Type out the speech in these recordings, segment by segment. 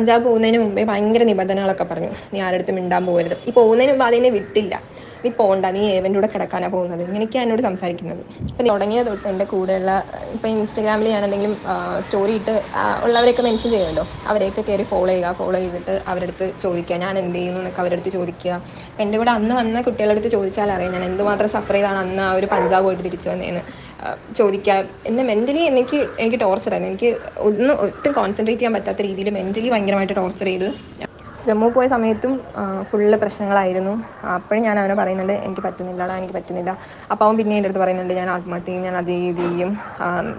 പഞ്ചാബ് പോകുന്നതിന് മുമ്പേ ഭയങ്കര നിബന്ധനകളൊക്കെ പറഞ്ഞു. നീ ആരുടെ മിണ്ടാൻ പോകരുത്. ഈ പോകുന്നതിന് മുമ്പ് അതിനെ വിട്ടില്ല. നീ പോണ്ട നീ ഏവന്റെ കൂടെ കിടക്കാനാണ് പോകുന്നത്? ഇങ്ങനെയൊക്കെയാണ് എന്നോട് സംസാരിക്കുന്നത്. ഇപ്പം തുടങ്ങിയ തൊട്ട് എന്റെ കൂടെയുള്ള ഇപ്പം ഇൻസ്റ്റാഗ്രാമിൽ ഞാൻ എന്തെങ്കിലും സ്റ്റോറി ഇട്ട് ഉള്ളവരെയൊക്കെ മെൻഷൻ ചെയ്യുമല്ലോ? അവരെയൊക്കെ കയറി ഫോളോ ചെയ്യുക ഫോളോ ചെയ്തിട്ട് അവരുടെ അടുത്ത് ചോദിക്കുക ഞാൻ എന്ത് ചെയ്യുന്നു? എന്നൊക്കെ അവരുടെ അടുത്ത് ചോദിക്കുക. അപ്പം എന്റെ കൂടെ അന്ന് വന്ന കുട്ടികളുടെ അടുത്ത് ചോദിച്ചാൽ അറിയാം ഞാൻ എന്തുമാത്രം സഫർ ചെയ്താണ് അന്ന് ആ ഒരു പഞ്ചാബ് പോയിട്ട് തിരിച്ചു വന്നതെന്ന് ചോദിക്കുക. എന്നെ മെന്റലി എനിക്ക് എനിക്ക് ടോർച്ചറായിരുന്നു എനിക്ക് ഒന്നും ഒട്ടും കോൺസെൻട്രേറ്റ് ചെയ്യാൻ പറ്റാത്ത രീതിയിൽ മെന്റലി ഭയങ്കരമായിട്ട് ടോർച്ചർ ചെയ്ത് ജമ്മു പോയ സമയത്തും ഫുള്ള് പ്രശ്നങ്ങളായിരുന്നു. അപ്പോഴും ഞാൻ അവനെ പറയുന്നുണ്ട് എനിക്ക് പറ്റുന്നില്ലടാ എനിക്ക് പറ്റുന്നില്ല. അപ്പോൾ അവൻ പിന്നെ എന്റെ അടുത്ത് പറയുന്നുണ്ട് ഞാൻ ആത്മഹത്യ ഞാൻ അത് ചെയ്യും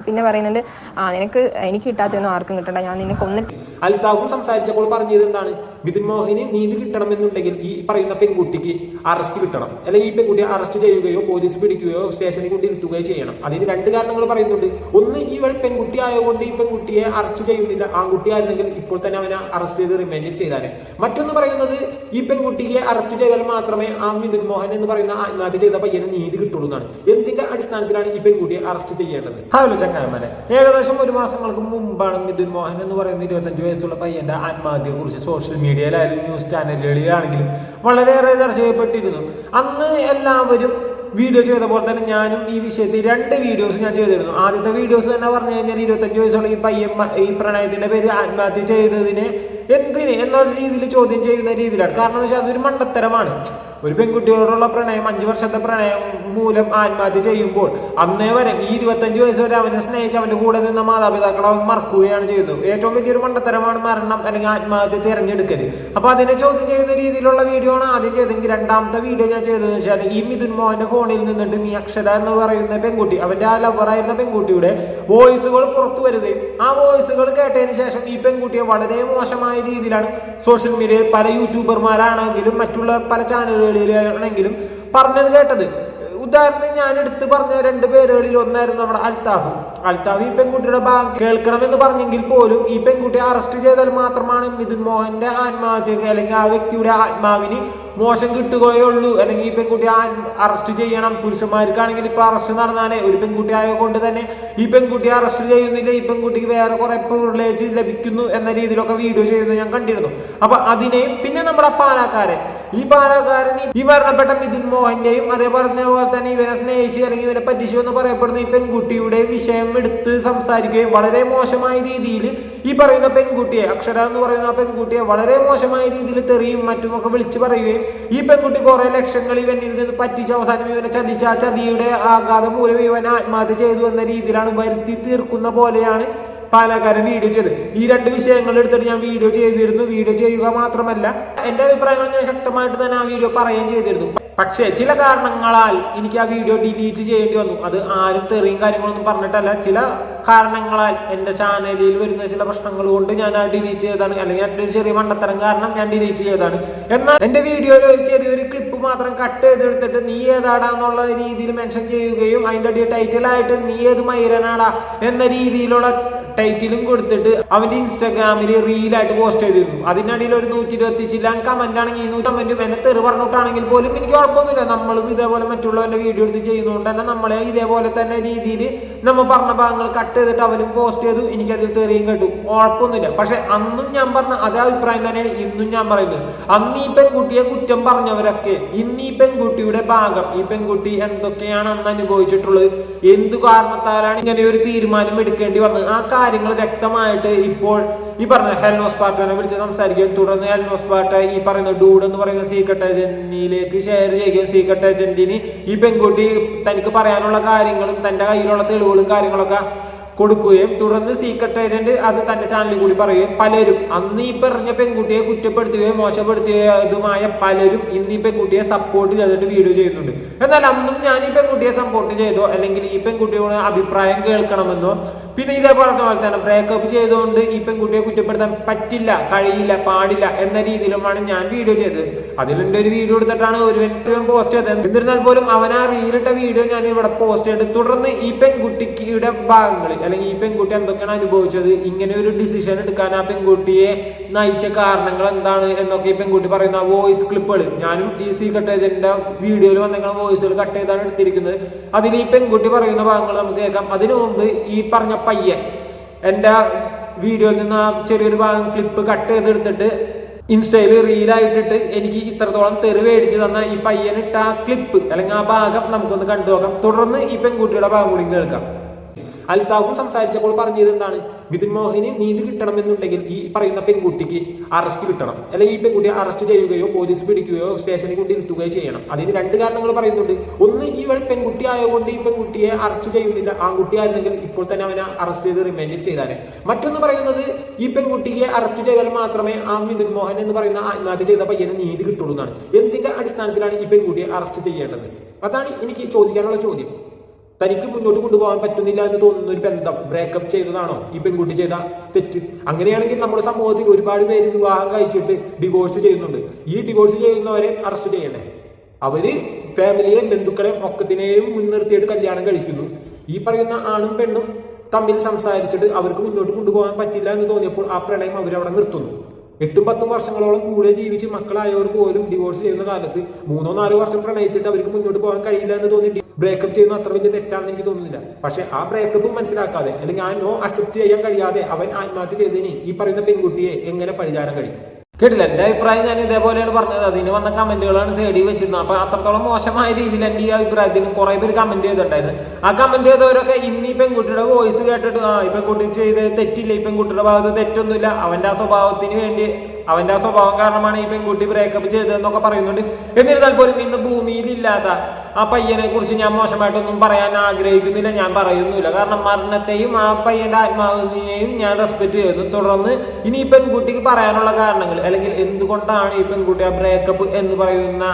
പിന്നെ പറയുന്നുണ്ട് ആ നിനക്ക് എനിക്ക് കിട്ടാത്തൊന്നും ആർക്കും കിട്ടണ്ട ഞാൻ നിന്നെ കൊന്നിട്ട് അൽത്താഫും സംസാരിച്ചപ്പോൾ പറഞ്ഞത് എന്താണ്? ബിതിൻ മോഹന് നീതി കിട്ടണമെന്നുണ്ടെങ്കിൽ ഈ പറയുന്ന പെൺകുട്ടിക്ക് അറസ്റ്റ് കിട്ടണം. അല്ലെങ്കിൽ ഈ പെൺകുട്ടിയെ അറസ്റ്റ് ചെയ്യുകയോ പോലീസ് പിടിക്കുകയോ സ്റ്റേഷനിൽ കൊണ്ട് ഇരുത്തുകയോ ചെയ്യണം. അതിന് രണ്ട് കാരണങ്ങൾ പറയുന്നുണ്ട്. ഒന്ന് ഇവൾ പെൺകുട്ടി ആയതുകൊണ്ട് ഈ പെൺകുട്ടിയെ അറസ്റ്റ് ചെയ്യുന്നില്ല. ആൺകുട്ടി ആയിരുന്നെങ്കിൽ ഇപ്പോൾ തന്നെ അവനെ അറസ്റ്റ് ചെയ്ത് റിമാൻഡിൽ ചെയ്താലേ. മറ്റൊന്ന് പറയുന്നത് ഈ പെൺകുട്ടിയെ അറസ്റ്റ് ചെയ്താൽ മാത്രമേ ആ മിഥുൻ മോഹൻ എന്ന് പറയുന്ന ആത്മഹത്യ ചെയ്ത പയ്യന് നീതി കിട്ടുള്ളൂ എന്നാണ്. എന്തിന്റെ അടിസ്ഥാനത്തിലാണ് ഈ പെൺകുട്ടിയെ അറസ്റ്റ് ചെയ്യേണ്ടത്? ഹലോ ചങ്ങായമാരെ. ഏകദേശം ഒരു മാസങ്ങൾക്ക് മുമ്പാണ് മിഥുൻ മോഹൻ എന്ന് പറയുന്ന ഇരുപത്തഞ്ച് വയസ്സുള്ള പയ്യന്റെ ആത്മഹത്യയെ കുറിച്ച് സോഷ്യൽ മീഡിയയിലായാലും ന്യൂസ് ചാനലുകളിലാണെങ്കിലും വളരെയേറെ ചർച്ച ചെയ്യപ്പെട്ടിരുന്നു. അന്ന് എല്ലാവരും വീഡിയോ ചെയ്ത പോലെ തന്നെ ഞാനും ഈ വിഷയത്തിൽ രണ്ട് വീഡിയോസ് ഞാൻ ചെയ്തിരുന്നു. ആദ്യത്തെ വീഡിയോസ് തന്നെ പറഞ്ഞു കഴിഞ്ഞാൽ ഇരുപത്തഞ്ച് വയസ്സുള്ള ഈ പയ്യൻ ഈ പ്രണയത്തിന്റെ പേര് ആത്മഹത്യ ചെയ്തതിനെ എന്തിന് എന്നുള്ള രീതിയിൽ ചോദ്യം ചെയ്യുന്ന രീതിയിലാണ്. കാരണം എന്ന് വെച്ചാൽ അതൊരു മണ്ടത്തരമാണ്. ഒരു പെൺകുട്ടിയോടുള്ള പ്രണയം അഞ്ചു വർഷത്തെ പ്രണയം മൂലം ആത്മഹത്യ ചെയ്യുമ്പോൾ അന്നേ വരെ ഈ ഇരുപത്തഞ്ച് വയസ്സ് വരെ അവനെ സ്നേഹിച്ച് അവന്റെ കൂടെ നിന്ന മാതാപിതാക്കളെ അവൻ മറക്കുകയാണ് ചെയ്യുന്നത്. ഏറ്റവും വലിയൊരു മണ്ടത്തരമാണ് മരണം അല്ലെങ്കിൽ ആത്മഹത്യ തിരഞ്ഞെടുക്കൽ അപ്പോൾ അതിനെ ചോദ്യം ചെയ്യുന്ന രീതിയിലുള്ള വീഡിയോ ആണ് ആദ്യം ചെയ്തെങ്കിൽ രണ്ടാമത്തെ വീഡിയോ ഞാൻ ചെയ്തതെന്ന് വെച്ചാൽ ഈ മിഥുൻ മോഹന്റെ ഫോണിൽ നിന്നിട്ട് ഈ അക്ഷര എന്ന് പറയുന്ന പെൺകുട്ടി അവന്റെ ആ ലവറായിരുന്ന പെൺകുട്ടിയുടെ വോയിസുകൾ പുറത്തു വരികയും ആ വോയിസുകൾ കേട്ടതിന് ശേഷം ഈ പെൺകുട്ടിയെ വളരെ മോശമായ രീതിയിലാണ് സോഷ്യൽ മീഡിയയിൽ പല യൂട്യൂബർമാരാണെങ്കിലും മറ്റുള്ള പല ചാനലുകളിലാണെങ്കിലും പറഞ്ഞത് കേട്ടത്. ഉദാഹരണം ഞാൻ എടുത്ത് പറഞ്ഞ രണ്ട് പേരുകളിൽ ഒന്നായിരുന്നു നമ്മുടെ അൽത്താഫ്. അൽത്താഫ് ഈ പെൺകുട്ടിയുടെ ഭാഗം കേൾക്കണമെന്ന് പറഞ്ഞെങ്കിൽ പോലും ഈ പെൺകുട്ടിയെ അറസ്റ്റ് ചെയ്താൽ മാത്രമാണ് മിഥുൻ മോഹന്റെ ആത്മഹത്യക്ക് അല്ലെങ്കിൽ ആ വ്യക്തിയുടെ ആത്മാവിന് മോശം കിട്ടുകയേ ഉള്ളൂ. അല്ലെങ്കിൽ ഈ പെൺകുട്ടി അറസ്റ്റ് ചെയ്യണം. പുരുഷന്മാർക്കാണെങ്കിൽ ഇപ്പൊ അറസ്റ്റ് നടന്നാലേ ഒരു പെൺകുട്ടി ആയതുകൊണ്ട് തന്നെ ഈ പെൺകുട്ടി അറസ്റ്റ് ചെയ്യുന്നില്ല. ഈ പെൺകുട്ടിക്ക് വേറെ കുറെ പ്രിവിലേജ് ലഭിക്കുന്നു എന്ന രീതിയിലൊക്കെ വീഡിയോ ചെയ്യുന്നത് ഞാൻ കണ്ടിരുന്നു. അപ്പൊ അതിനെ പിന്നെ നമ്മുടെ പാലക്കാരൻ. ഈ പാലക്കാരൻ ഈ മരണപ്പെട്ട മിഥുൻ മോഹന്റെയും അതേ പറഞ്ഞ പോലെ തന്നെ ഇവനെ സ്നേഹിച്ച് അല്ലെങ്കിൽ ഇവനെ പറ്റിച്ചു എന്ന് പറയപ്പെടുന്ന ഈ പെൺകുട്ടിയുടെ വിഷയം എടുത്ത് സംസാരിക്കുകയും വളരെ മോശമായ രീതിയിൽ ഈ പറയുന്ന പെൺകുട്ടിയെ അക്ഷര എന്ന് പറയുന്ന പെൺകുട്ടിയെ വളരെ മോശമായ രീതിയിൽ തെറിയും മറ്റുമൊക്കെ വിളിച്ചു പറയുകയും ഈ പെൺകുട്ടി കുറെ ലക്ഷങ്ങൾ ഇവനിൽ നിന്ന് പറ്റിച്ച് അവസാനം ഇവനെ ചതിച്ച ആ ചതിയുടെ ആഘാതം മൂലം ഇവൻ ആത്മഹത്യ ചെയ്തു എന്ന രീതിയിലാണ് വരുത്തി തീർക്കുന്ന പോലെയാണ് പാലക്കാരൻ വീഡിയോ ചെയ്ത് ഈ രണ്ട് വിഷയങ്ങൾ എടുത്തിട്ട് ഞാൻ വീഡിയോ ചെയ്തിരുന്നു. വീഡിയോ ചെയ്യുക മാത്രമല്ല എന്റെ അഭിപ്രായങ്ങൾ ഞാൻ ശക്തമായിട്ട് തന്നെ ആ വീഡിയോ പറയുകയും ചെയ്തിരുന്നു. പക്ഷേ ചില കാരണങ്ങളാൽ എനിക്ക് ആ വീഡിയോ ഡിലീറ്റ് ചെയ്യേണ്ടി വന്നു. അത് ആരും തെറിയും കാര്യങ്ങളൊന്നും പറഞ്ഞിട്ടല്ല. ചില കാരണങ്ങളാൽ എന്റെ ചാനലിൽ വരുന്ന ചില പ്രശ്നങ്ങൾ കൊണ്ട് ഞാൻ ആ ഡിലീറ്റ് ചെയ്താണ് അല്ലെങ്കിൽ എന്റെ ഒരു ചെറിയ മണ്ടത്തരം കാരണം ഞാൻ ഡിലീറ്റ് ചെയ്താണ് എന്നാൽ എന്റെ വീഡിയോയിൽ ഒരു ചെറിയൊരു ക്ലിപ്പ് മാത്രം കട്ട് ചെയ്തെടുത്തിട്ട് നീ ഏതാടാന്നുള്ള രീതിയിൽ മെൻഷൻ ചെയ്യുകയും അതിന്റെ അടി ടൈറ്റിലായിട്ട് നീ ഏത് മൈരനാടാ എന്ന രീതിയിലുള്ള ടൈറ്റിലും കൊടുത്തിട്ട് അവന്റെ ഇൻസ്റ്റാഗ്രാമിൽ റീലായിട്ട് പോസ്റ്റ് ചെയ്തിരുന്നു. അതിന്റെ അടിയിൽ ഒരു നൂറ്റി ഇരുപത്തി ചില്ലാൻ കമന്റ് ആണെങ്കിൽ ഈ നൂറ്റി കമന്റും എന്നെ തെറി പറഞ്ഞിട്ടാണെങ്കിൽ പോലും എനിക്ക് കുഴപ്പമൊന്നുമില്ല. നമ്മളും ഇതേപോലെ മറ്റുള്ളവന്റെ വീഡിയോ എടുത്ത് ചെയ്യുന്നതുകൊണ്ട് തന്നെ നമ്മളെ ഇതേപോലെ തന്നെ രീതിയിൽ നമ്മൾ പറഞ്ഞ ഭാഗങ്ങൾ കട്ട് ചെയ്തിട്ട് അവനും പോസ്റ്റ് ചെയ്തു. എനിക്ക് അതിൽ തെറിയും കേട്ടു. കുഴപ്പമൊന്നുമില്ല പക്ഷെ അന്നും ഞാൻ പറഞ്ഞ അതേ അഭിപ്രായം തന്നെയാണ് ഇന്നും ഞാൻ പറയുന്നത്. അന്ന് ഈ പെൺകുട്ടിയെ കുറ്റം പറഞ്ഞവരൊക്കെ ഇന്ന് ഈ പെൺകുട്ടിയുടെ ഭാഗം ഈ പെൺകുട്ടി എന്തൊക്കെയാണ് അന്ന് അനുഭവിച്ചിട്ടുള്ളത്? എന്തു കാരണത്താലാണ് ഇങ്ങനെ ഒരു തീരുമാനം എടുക്കേണ്ടി വന്നത്? ആ കാര്യങ്ങൾ വ്യക്തമായിട്ട് ഇപ്പോൾ ഈ പറഞ്ഞ ഹെൽനോസ് പാർട്ടിനെ വിളിച്ച് സംസാരിക്കുകയും തുടർന്ന് ഹെൽനോസ് പാർട്ടി ഈ പറയുന്ന ഡൂഡ് എന്ന് പറയുന്ന സീക്രട്ട് ഏജന്റിലേക്ക് ഷെയർ ചെയ്യുകയും സീക്രട്ട് ഏജന്റിന് ഈ പെൺകുട്ടി തനിക്ക് പറയാനുള്ള കാര്യങ്ങളും തന്റെ കയ്യിലുള്ള തെളിവുകളും കാര്യങ്ങളൊക്കെ കൊടുക്കുകയും തുടർന്ന് സീക്രട്ട് ഏജന്റ് അത് തന്റെ ചാനലിൽ കൂടി പറയുകയും പലരും അന്ന് ഈ പറഞ്ഞ പെൺകുട്ടിയെ കുറ്റപ്പെടുത്തുകയും മോശപ്പെടുത്തിയതുമായ പലരും ഇന്ന് ഈ പെൺകുട്ടിയെ സപ്പോർട്ട് ചെയ്തിട്ട് വീഡിയോ ചെയ്യുന്നുണ്ട്. എന്നാൽ അന്നും ഞാൻ ഈ പെൺകുട്ടിയെ സപ്പോർട്ട് ചെയ്തോ അല്ലെങ്കിൽ ഈ പെൺകുട്ടിയോട് അഭിപ്രായം കേൾക്കണമെന്നോ പിന്നെ ഇതേ പറഞ്ഞ പോലെ തന്നെ ബ്രേക്കപ്പ് ചെയ്തുകൊണ്ട് ഈ പെൺകുട്ടിയെ കുറ്റപ്പെടുത്താൻ പറ്റില്ല കഴിയില്ല പാടില്ല എന്ന രീതിയിലുമാണ് ഞാൻ വീഡിയോ ചെയ്തത്. അതിലെന്റെ ഒരു വീഡിയോ എടുത്തിട്ടാണ് ഒരു ഒരുവൻ പോസ്റ്റ് ചെയ്തത്. എന്നിരുന്നാൽ പോലും അവൻ ആ റീലിട്ട വീഡിയോ ഞാൻ ഇവിടെ പോസ്റ്റ് ചെയ്തിട്ട് തുടർന്ന് ഈ പെൺകുട്ടിയുടെ ഭാഗങ്ങൾ അല്ലെങ്കിൽ ഈ പെൺകുട്ടി എന്തൊക്കെയാണ് അനുഭവിച്ചത് ഇങ്ങനെ ഒരു ഡിസിഷൻ എടുക്കാൻ ആ പെൺകുട്ടിയെ നയിച്ച കാരണങ്ങൾ എന്താണ് എന്നൊക്കെ ഈ പെൺകുട്ടി പറയുന്ന വോയിസ് ക്ലിപ്പുകൾ ഞാനും ഈ സീക്രട്ട് ഏജന്റിന്റെ വീഡിയോയിൽ വന്നിരിക്കുന്ന വോയിസുകൾ കട്ട് ചെയ്താണ് എടുത്തിരിക്കുന്നത്. അതിൽ ഈ പെൺകുട്ടി പറയുന്ന ഭാഗങ്ങൾ നമുക്ക് കേൾക്കാം. അതിനു മുമ്പ് ഈ പറഞ്ഞ പയ്യൻ. എന്റെ വീഡിയോയിൽ നിന്ന് ആ ചെറിയൊരു ഭാഗം ക്ലിപ്പ് കട്ട് ചെയ്തെടുത്തിട്ട് ഇൻസ്റ്റയിൽ റീലായിട്ടിട്ട് എനിക്ക് ഇത്രത്തോളം തെറി മേടിച്ച് തന്ന ഈ പയ്യനിട്ട ആ ക്ലിപ്പ് അല്ലെങ്കിൽ ആ ഭാഗം നമുക്കൊന്ന് കണ്ടു നോക്കാം തുടർന്ന് ഈ പെൺകുട്ടിയുടെ ഭാഗം കൂടി കേൾക്കാം. അൽത്താഫും സംസാരിച്ചപ്പോൾ പറഞ്ഞത് എന്താണ്? വിതിൻ മോഹന് നീതി കിട്ടണമെന്നുണ്ടെങ്കിൽ ഈ പറയുന്ന പെൺകുട്ടിക്ക് അറസ്റ്റ് കിട്ടണം. അല്ലെങ്കിൽ ഈ പെൺകുട്ടിയെ അറസ്റ്റ് ചെയ്യുകയോ പോലീസ് പിടിക്കുകയോ സ്റ്റേഷനിൽ കൊണ്ടിരുത്തുകയോ ചെയ്യണം. അതിന് രണ്ട് കാരണങ്ങൾ പറയുന്നുണ്ട്. ഒന്ന് ഇവൾ പെൺകുട്ടി ആയതുകൊണ്ട് ഈ പെൺകുട്ടിയെ അറസ്റ്റ് ചെയ്യുന്നില്ല. ആൺകുട്ടി ആയിരുന്നെങ്കിൽ ഇപ്പോൾ തന്നെ അവനെ അറസ്റ്റ് ചെയ്ത് റിമാൻഡിൽ ചെയ്താനെ. മറ്റൊന്ന് പറയുന്നത് ഈ പെൺകുട്ടിയെ അറസ്റ്റ് ചെയ്താൽ മാത്രമേ ആ വിതിൻ മോഹൻ എന്ന് പറയുന്ന ആത്മഹത്യ ചെയ്ത പയ്യന് നീതി കിട്ടുള്ളൂ എന്നാണ്. എന്തിന്റെ അടിസ്ഥാനത്തിലാണ് ഈ പെൺകുട്ടിയെ അറസ്റ്റ് ചെയ്യേണ്ടത്? അതാണ് എനിക്ക് ചോദിക്കാനുള്ള ചോദ്യം. തനിക്ക് മുന്നോട്ട് കൊണ്ടുപോകാൻ പറ്റുന്നില്ല എന്ന് തോന്നുന്ന ഒരു ബന്ധം ബ്രേക്കപ്പ് ചെയ്തതാണോ? ഈ പെൺകുട്ടി ചെയ്ത തെറ്റ്. അങ്ങനെയാണെങ്കിൽ നമ്മുടെ സമൂഹത്തിൽ ഒരുപാട് പേര് വിവാഹം കഴിച്ചിട്ട് ഡിവോഴ്സ് ചെയ്യുന്നുണ്ട്. ഈ ഡിവോഴ്സ് ചെയ്യുന്നവരെ അറസ്റ്റ് ചെയ്യണേ അവർ ഫാമിലിയെ ബന്ധുക്കളെ ഒക്കത്തിനെയും മുൻനിർത്തിയിട്ട് കല്യാണം കഴിക്കുന്നു. ഈ പറയുന്ന ആണും പെണ്ണും തമ്മിൽ സംസാരിച്ചിട്ട് അവർക്ക് മുന്നോട്ട് കൊണ്ടുപോകാൻ പറ്റില്ല എന്ന് തോന്നിയപ്പോൾ ആ പ്രണയം അവരവിടെ നിർത്തുന്നു. എട്ടും പത്തും വർഷങ്ങളോളം കൂടെ ജീവിച്ച് മക്കളായവർ പോലും ഡിവോഴ്സ് ചെയ്യുന്ന കാലത്ത് മൂന്നോ നാലോ വർഷം പ്രണയിച്ചിട്ട് അവർക്ക് മുന്നോട്ട് പോകാൻ കഴിയില്ല എന്ന് തോന്നി ബ്രേക്കപ്പ് ചെയ്യുന്ന അത്ര വലിയ തെറ്റാണെന്ന് എനിക്ക് തോന്നുന്നില്ല. പക്ഷെ ആ ബ്രേക്കപ്പും മനസ്സിലാക്കാതെ അല്ലെങ്കിൽ ആ നോ അക്സെപ്റ്റ് ചെയ്യാൻ കഴിയാതെ അവൻ ആത്മഹത്യ ചെയ്തതിന് ഈ പറയുന്ന പെൺകുട്ടിയെ എങ്ങനെ പരിചാരം കഴിയും കേട്ടില്ല. എന്റെ അഭിപ്രായം ഞാൻ ഇതേപോലെയാണ് പറഞ്ഞത്. അതിന് വന്ന കമന്റുകളാണ് സൈഡിൽ വെച്ചിരുന്നത്. അപ്പൊ അത്രത്തോളം മോശമായ രീതിയിൽ എന്റെ ഈ അഭിപ്രായത്തിന് കുറെ പേര് കമന്റ് ചെയ്തിട്ടുണ്ടായിരുന്നു. ആ കമന്റ് ചെയ്തവരൊക്കെ ഇന്ന് ഈ പെൺകുട്ടിയുടെ വോയിസ് കേട്ടിട്ട് ആ ഈ പെൺകുട്ടി ചെയ്ത് തെറ്റില്ല. ഈ പെൺകുട്ടിയുടെ ഭാഗത്ത് തെറ്റൊന്നുമില്ല. അവന്റെ ആ സ്വഭാവത്തിന് വേണ്ടി അവന്റെ ആ സ്വഭാവം കാരണമാണ് ഈ പെൺകുട്ടി ബ്രേക്കപ്പ് ചെയ്തതെന്നൊക്കെ പറയുന്നുണ്ട്. എന്നിരുന്നാൽ പോലും ഇന്ന് ഭൂമിയിലില്ലാത്ത ആ പയ്യനെ കുറിച്ച് ഞാൻ മോശമായിട്ടൊന്നും പറയാൻ ആഗ്രഹിക്കുന്നില്ല ഞാൻ പറയുന്നില്ല കാരണം മരണത്തെയും ആ പയ്യന്റെ ആത്മാവിനെയും ഞാൻ റെസ്പെക്ട് ചെയ്യുന്നു. തുടർന്ന് ഇനി ഈ പെൺകുട്ടിക്ക് പറയാനുള്ള കാരണങ്ങൾ അല്ലെങ്കിൽ എന്തുകൊണ്ടാണ് ഈ പെൺകുട്ടി ആ ബ്രേക്കപ്പ് എന്ന് പറയുന്ന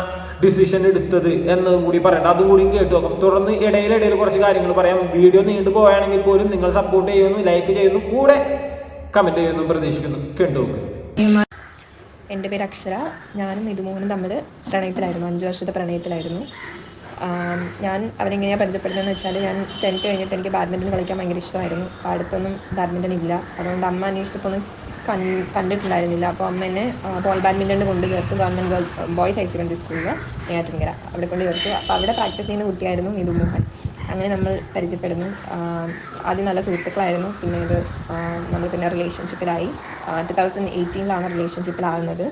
ഡിസിഷൻ എടുത്തത് എന്നതും കൂടി പറയണ്ട. അതും കൂടി കേട്ടു നോക്കാം. തുടർന്ന് ഇടയിലിടയിൽ കുറച്ച് കാര്യങ്ങൾ പറയാം. വീഡിയോ നീണ്ടു പോയാണെങ്കിൽ പോലും നിങ്ങൾ സപ്പോർട്ട് ചെയ്യുന്നു ലൈക്ക് ചെയ്യുന്നു കൂടെ കമന്റ് ചെയ്യുന്നു പ്രതീക്ഷിക്കുന്നു. കേട്ടു നോക്ക്. എന്റെ പേര് അക്ഷര. ഞാനും ഇതുമോഹനും തമ്മിൽ പ്രണയത്തിലായിരുന്നു. അഞ്ച് വർഷത്തെ പ്രണയത്തിലായിരുന്നു. ഞാൻ അവരെങ്ങനെയാണ് പരിചയപ്പെടുന്നതെന്ന് വെച്ചാൽ ഞാൻ ടെൻത്ത് കഴിഞ്ഞിട്ട് എനിക്ക് ബാഡ്മിന്റൺ കളിക്കാൻ ഭയങ്കര ഇഷ്ടമായിരുന്നു. അടുത്തൊന്നും ബാഡ്മിന്റൺ ഇല്ല. അതുകൊണ്ട് അമ്മ അന്വേഷിച്ചപ്പോൾ കണ്ടിട്ടുണ്ടായിരുന്നില്ല. അപ്പോൾ അമ്മ എന്നെ ബോൾ ബാഡ്മിന്റൺ കൊണ്ട് ചേർത്തു government girls boys higher secondary സ്കൂളിൽ നെയ്യാറ്റിൻകര അവിടെ കൊണ്ട് ചേർത്തു. അപ്പോൾ അവിടെ പ്രാക്ടീസ് ചെയ്യുന്ന കുട്ടിയായിരുന്നു നിതു മോഹൻ. അങ്ങനെ നമ്മൾ പരിചയപ്പെടുന്നു. ആദ്യം നല്ല സുഹൃത്തുക്കളായിരുന്നു. പിന്നെ ഇത് നമ്മൾ പിന്നെ റിലേഷൻഷിപ്പിലായി ടു തൗസൻഡ് എയ്റ്റീനിലാണ് റിലേഷൻഷിപ്പിലാകുന്നത്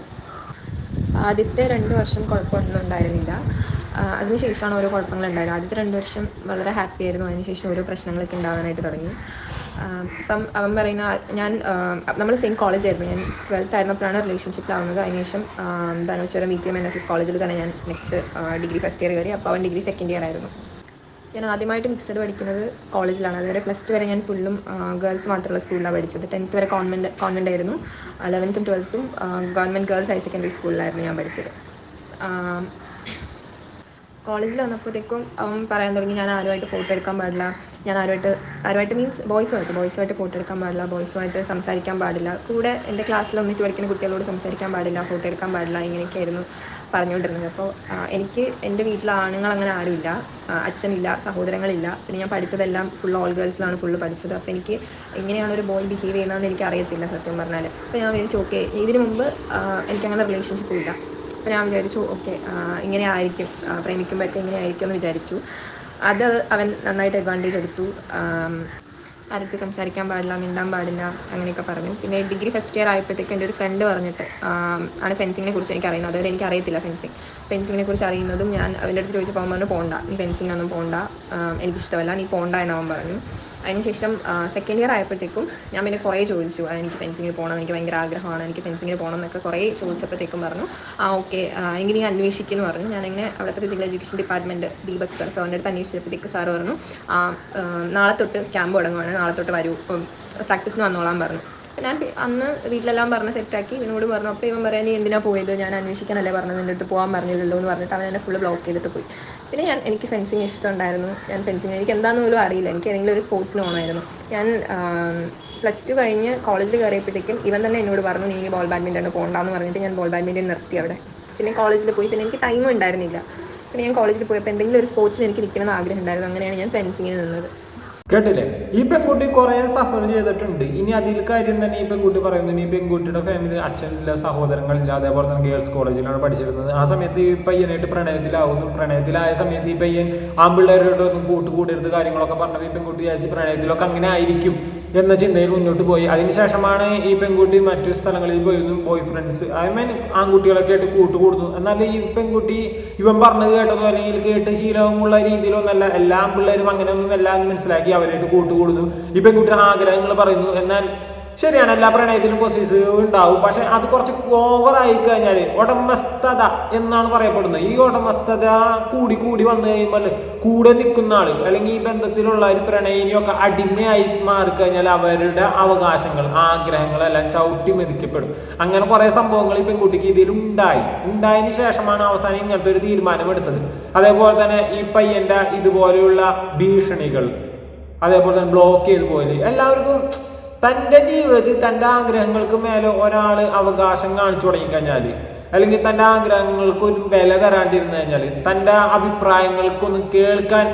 ആദ്യത്തെ രണ്ട് വർഷം കുഴപ്പമൊന്നും ഉണ്ടായിരുന്നില്ല. അതിനുശേഷമാണ് ഓരോ കുഴപ്പങ്ങൾ ഉണ്ടായത്. ആദ്യത്തെ രണ്ട് വർഷം വളരെ ഹാപ്പി ആയിരുന്നു. അതിനുശേഷം ഓരോ പ്രശ്നങ്ങളൊക്കെ ഉണ്ടാകാനായിട്ട് തുടങ്ങി. ആ, ഇപ്പം അവൻ പറയുന്ന ഞാൻ നമ്മൾ സെയിം കോളേജ് ആയിരുന്നു. ഞാൻ ട്വൽത്ത് ആയിരുന്നപ്പോഴാണ് റിലേഷൻഷിപ്പിലാവുന്നത് അതിനുശേഷം Dhanuvachapuram V T M N S S കോളേജിൽ തന്നെ ഞാൻ നെക്സ്റ്റ് ഡിഗ്രി ഫസ്റ്റ് ഇയർ കയറി അപ്പോൾ അവൻ ഡിഗ്രി സെക്കൻഡ് ഇയർ ആയിരുന്നു. ഞാൻ ആദ്യമായിട്ട് മിക്സഡ് പഠിക്കുന്നത് കോളേജിലാണ് അതുവരെ പ്ലസ് ടു വരെ ഞാൻ ഫുള്ളും ഗേൾസ് മാത്രമുള്ള സ്കൂളിലാണ് പഠിച്ചത്. ടെൻത്ത് വരെ കോൺവെന്റ് കോൺവെന്റ് ആയിരുന്നു. ലെവൻത്തും ട്വൽത്തും ഗവൺമെന്റ് ഗേൾസ് ഹയർ സെക്കൻഡറി സ്കൂളിലായിരുന്നു ഞാൻ പഠിച്ചത്. കോളേജിൽ വന്നപ്പോഴത്തേക്കും അവൻ പറയാൻ തുടങ്ങി ഞാൻ ആരുമായിട്ട് ഫോട്ടോ എടുക്കാൻ പാടില്ല. ഞാൻ ആരുമായിട്ട് ആരുമായിട്ട് മീൻസ് ബോയ്സുമായിട്ട് ബോയ്സുമായിട്ട് ഫോട്ടോ എടുക്കാൻ പാടില്ല. ബോയ്സുമായിട്ട് സംസാരിക്കാൻ പാടില്ല. കൂടെ എന്റെ ക്ലാസ്സിൽ ഒന്നിച്ച് പഠിക്കുന്ന കുട്ടികളോട് സംസാരിക്കാൻ പാടില്ല. ഫോട്ടോ എടുക്കാൻ പാടില്ല. ഇങ്ങനെയൊക്കെയായിരുന്നു പറഞ്ഞുകൊണ്ടിരുന്നത്. അപ്പോൾ എനിക്ക് എന്റെ വീട്ടിൽ ആണുങ്ങൾ അങ്ങനെ ആരുമില്ല. അച്ഛനില്ല സഹോദരങ്ങളില്ല. പിന്നെ ഞാൻ പഠിച്ചതെല്ലാം ഫുൾ ഓൾ ഗേൾസിലാണ് ഫുള്ള് പഠിച്ചത്. അപ്പോൾ എനിക്ക് എങ്ങനെയാണ് ഒരു ബോയ് ബിഹേവ് ചെയ്യുന്നതെന്ന് എനിക്ക് അറിയത്തില്ല സത്യം പറഞ്ഞാൽ അപ്പോൾ ഞാൻ വിചാരിച്ചു ഓക്കെ ഇതിനു മുമ്പ് എനിക്ക് എനിക്കങ്ങനെ റിലേഷൻഷിപ്പ് ഇല്ല. അപ്പോൾ ഞാൻ വിചാരിച്ചു ഓക്കെ ഇങ്ങനെ ആയിരിക്കും പ്രേമിക്കുമ്പോഴൊക്കെ ഇങ്ങനെ ആയിരിക്കും എന്ന് വിചാരിച്ചു. അത് അവൻ നന്നായിട്ട് അഡ്വാന്റേജ് എടുത്തു. ആരടുത്ത് സംസാരിക്കാൻ പാടില്ല മിണ്ടാൻ പാടില്ല അങ്ങനെയൊക്കെ പറഞ്ഞു. പിന്നെ ഡിഗ്രി ഫസ്റ്റ് ഇയർ ആയപ്പോഴത്തേക്ക് എന്റെ ഒരു ഫ്രണ്ട് പറഞ്ഞിട്ട് ആണ് ഫെൻസിങ്ങിനെ കുറിച്ച് എനിക്ക് അറിയുന്നത് അതുവരെ എനിക്ക് അറിയത്തില്ല ഫെൻസിങ് ഫെൻസിങ്ങിനെ കുറിച്ച് അറിയുന്നതും ഞാൻ അവന്റെ അടുത്ത് ചോദിച്ചപ്പോൾ അവൻ പറഞ്ഞു നീ ഫെൻസിങ്ങിനൊന്നും പോകണ്ട ആം, എനിക്കിഷ്ടമല്ല നീ പോകണ്ട എന്ന് അവൻ പറഞ്ഞു. അതിനുശേഷം സെക്കൻഡ് ഇയർ ആയപ്പോഴത്തേക്കും ഞാൻ പിന്നെ കുറേ ചോദിച്ചു. എനിക്ക് ഫെൻസിങ്ങിന് പോകണം എനിക്ക് ഭയങ്കര ആഗ്രഹമാണ് എനിക്ക് ഫെൻസിങ്ങിന് പോകണം എന്നൊക്കെ കുറേ ചോദിച്ചപ്പോഴത്തേക്കും പറഞ്ഞു ആ ഓക്കെ എങ്കിൽ നീ അന്വേഷിക്കുന്നു പറഞ്ഞു. ഞാനിങ്ങനെ അവിടുത്തെ physical education department Deepak sir സാറിന്റെ അടുത്ത് അന്വേഷിച്ചപ്പോഴത്തേക്ക് സാർ പറഞ്ഞു നാളെ തൊട്ട് ക്യാമ്പ് തുടങ്ങുവാണ് നാളെ തൊട്ട് വരൂ. പ്രാക്ടീസിന് വന്നോളാൻ പറഞ്ഞു. ഞാൻ അന്ന് വീട്ടിലെല്ലാം പറഞ്ഞ് സെറ്റാക്കി. ഇവനോട് പറഞ്ഞു അപ്പോൾ ഇവൻ പറയാൻ നീ എന്തിനാ പോയത്? ഞാൻ അന്വേഷിക്കാനല്ലേ പറഞ്ഞത്. എന്റെ അടുത്ത് പോകാൻ പറഞ്ഞില്ലല്ലോ എന്ന് പറഞ്ഞിട്ട് അവൻ എന്നെ ഫുള്ള് ബ്ലോക്ക് ചെയ്തിട്ട് പോയി. പിന്നെ ഞാൻ എനിക്ക് ഫെൻസിങ് ഇഷ്ടമുണ്ടായിരുന്നു. ഞാൻ ഫെൻസിങ് എനിക്ക് എന്താണെന്ന് പോലും അറിയില്ല. എനിക്ക് ഏതെങ്കിലും ഒരു സ്പോർട്സിന് പോകണമായിരുന്നു. ഞാൻ പ്ലസ് ടു കഴിഞ്ഞ് കോളേജിൽ കയറിയപ്പോഴത്തേക്കും ഇവൻ തന്നെ എന്നോട് പറഞ്ഞു നീ ബോൾ ബാഡ്മിന്റൺ പോകണ്ടെന്ന് പറഞ്ഞിട്ട് ഞാൻ ബോൾ ബാഡ്മിന്റൺ നിർത്തി അവിടെ. പിന്നെ കോളേജിൽ പോയി. പിന്നെ എനിക്ക് ടൈം ഉണ്ടായിരുന്നില്ല. പിന്നെ ഞാൻ കോളേജിൽ പോയപ്പോൾ എന്തെങ്കിലും ഒരു സ്പോർട്സിൽ എനിക്ക് നിൽക്കണമെന്ന് ആഗ്രഹം ഉണ്ടായിരുന്നു. അങ്ങനെയാണ് ഞാൻ ഫെൻസിങ്ങിന് നിന്നത്. കേട്ടില്ലേ? ഈ പെൺകുട്ടി കുറെ സഫർ ചെയ്തിട്ടുണ്ട്. ഇനി അതിൽ കാര്യം തന്നെ ഈ പെൺകുട്ടി പറയുന്നത് ഈ പെൺകുട്ടിയുടെ ഫാമിലി അച്ഛനില്ല സഹോദരങ്ങളില്ല അതേപോലെ തന്നെ ഗേൾസ് കോളേജിലാണ് പഠിച്ചിരുന്നത്. ആ സമയത്ത് ഈ പയ്യനായിട്ട് പ്രണയത്തിലാവുന്നു. പ്രണയത്തിലായ സമയത്ത് ഈ പയ്യൻ ആൺപിള്ളേരോടൊന്നും കൂട്ടുകൂടരുത് കാര്യങ്ങളൊക്കെ പറഞ്ഞത് ഈ പെൺകുട്ടി വിചാരിച്ച് പ്രണയത്തിലൊക്കെ അങ്ങനെ ആയിരിക്കും. എന്ന ചിന്തയിൽ മുന്നോട്ട് പോയി. അതിനുശേഷമാണ് ഈ പെൺകുട്ടി മറ്റു സ്ഥലങ്ങളിൽ പോയിരുന്നു ബോയ് ഫ്രണ്ട്സ് ഐ മീൻ ആൺകുട്ടികളൊക്കെ ആയിട്ട് കൂട്ടുകൂടുന്നു. എന്നാൽ ഈ പെൺകുട്ടി ഇവൻ പറഞ്ഞത് കേട്ടതോ അല്ലെങ്കിൽ കേട്ട് ശീലവുമുള്ള രീതിയിലൊന്നല്ല എല്ലാ പിള്ളേരും അങ്ങനെയൊന്നും എല്ലാം മനസ്സിലാക്കി അവരായിട്ട് കൂട്ടുകൂടുന്നു. ഈ പെൺകുട്ടിയുടെ ആഗ്രഹങ്ങൾ പറയുന്നു. എന്നാൽ ശരിയാണ് എല്ലാ പ്രണയത്തിലും പൊസീസ് ഉണ്ടാവും. പക്ഷെ അത് കുറച്ച് ഓവറായി കഴിഞ്ഞാൽ ഉടമസ്ഥത എന്നാണ് പറയപ്പെടുന്നത്. ഈ ഉടമസ്ഥത കൂടി കൂടി വന്നു കഴിയുമ്പോൾ കൂടെ നിൽക്കുന്ന ആൾ അല്ലെങ്കിൽ ഈ ബന്ധത്തിലുള്ള ഒരു പ്രണയിനിയൊക്കെ അടിമയായി മാറിക്കഴിഞ്ഞാൽ അവരുടെ അവകാശങ്ങൾ ആഗ്രഹങ്ങളെല്ലാം ചവിട്ടി മെതിക്കപ്പെടും. അങ്ങനെ കുറേ സംഭവങ്ങൾ ഈ പെൺകുട്ടിക്ക് ഇതിൽ ഉണ്ടായി. ഉണ്ടായതിന് ശേഷമാണ് അവസാനം ഇങ്ങനത്തെ ഒരു തീരുമാനം എടുത്തത് അതേപോലെ തന്നെ ഈ പയ്യന്റെ ഇതുപോലെയുള്ള ഭീഷണികൾ അതേപോലെ തന്നെ ബ്ലോക്ക് ചെയ്ത് പോയത്. എല്ലാവർക്കും തന്റെ ജീവിതത്തിൽ തന്റെ ആഗ്രഹങ്ങൾക്ക് മേലെ ഒരാൾ അവകാശം കാണിച്ചു തുടങ്ങിക്കഴിഞ്ഞാൽ അല്ലെങ്കിൽ തന്റെ ആഗ്രഹങ്ങൾക്ക് ഒരു വില തരാണ്ടിരുന്നു കഴിഞ്ഞാൽ തന്റെ അഭിപ്രായങ്ങൾക്കൊന്നും കേൾക്കാൻ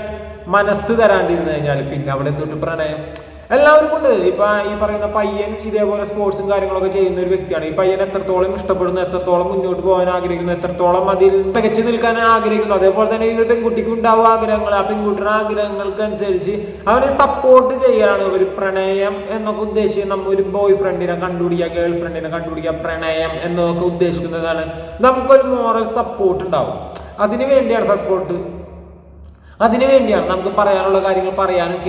മനസ്സ് തരാണ്ടിരുന്നു കഴിഞ്ഞാൽ പിന്നെ അവിടെ എന്തൊട്ട് പ്രണയം? എല്ലാവർക്കും ഉണ്ട്. ഇപ്പൊ ഈ പറയുന്ന പയ്യൻ ഇതേപോലെ സ്പോർട്സും കാര്യങ്ങളൊക്കെ ചെയ്യുന്ന ഒരു വ്യക്തിയാണ്. ഈ പയ്യൻ എത്രത്തോളം ഇഷ്ടപ്പെടുന്നു എത്രത്തോളം മുന്നോട്ട് പോകാൻ ആഗ്രഹിക്കുന്നു എത്രത്തോളം അതിൽ മികച്ചു നിൽക്കാൻ ആഗ്രഹിക്കുന്നു. അതേപോലെ തന്നെ ഈ പെൺകുട്ടിക്ക് ഉണ്ടാവും ആഗ്രഹങ്ങൾ. ആ പെൺകുട്ടിയുടെ ആഗ്രഹങ്ങൾക്ക് അനുസരിച്ച് അവനെ സപ്പോർട്ട് ചെയ്യലാണ് ഒരു പ്രണയം എന്നൊക്കെ ഉദ്ദേശിച്ച് നമ്മൾ ഒരു ബോയ് ഫ്രണ്ടിനെ കണ്ടുപിടിക്കുക ഗേൾ ഫ്രണ്ടിനെ കണ്ടുപിടിക്കുക പ്രണയം എന്നൊക്കെ ഉദ്ദേശിക്കുന്നതാണ്. നമുക്കൊരു മോറൽ സപ്പോർട്ട് ഉണ്ടാവും. അതിനു വേണ്ടിയാണ് സപ്പോർട്ട് അതിനു വേണ്ടിയാണ് നമുക്ക് പറയാനുള്ള കാര്യങ്ങൾ പറയാനും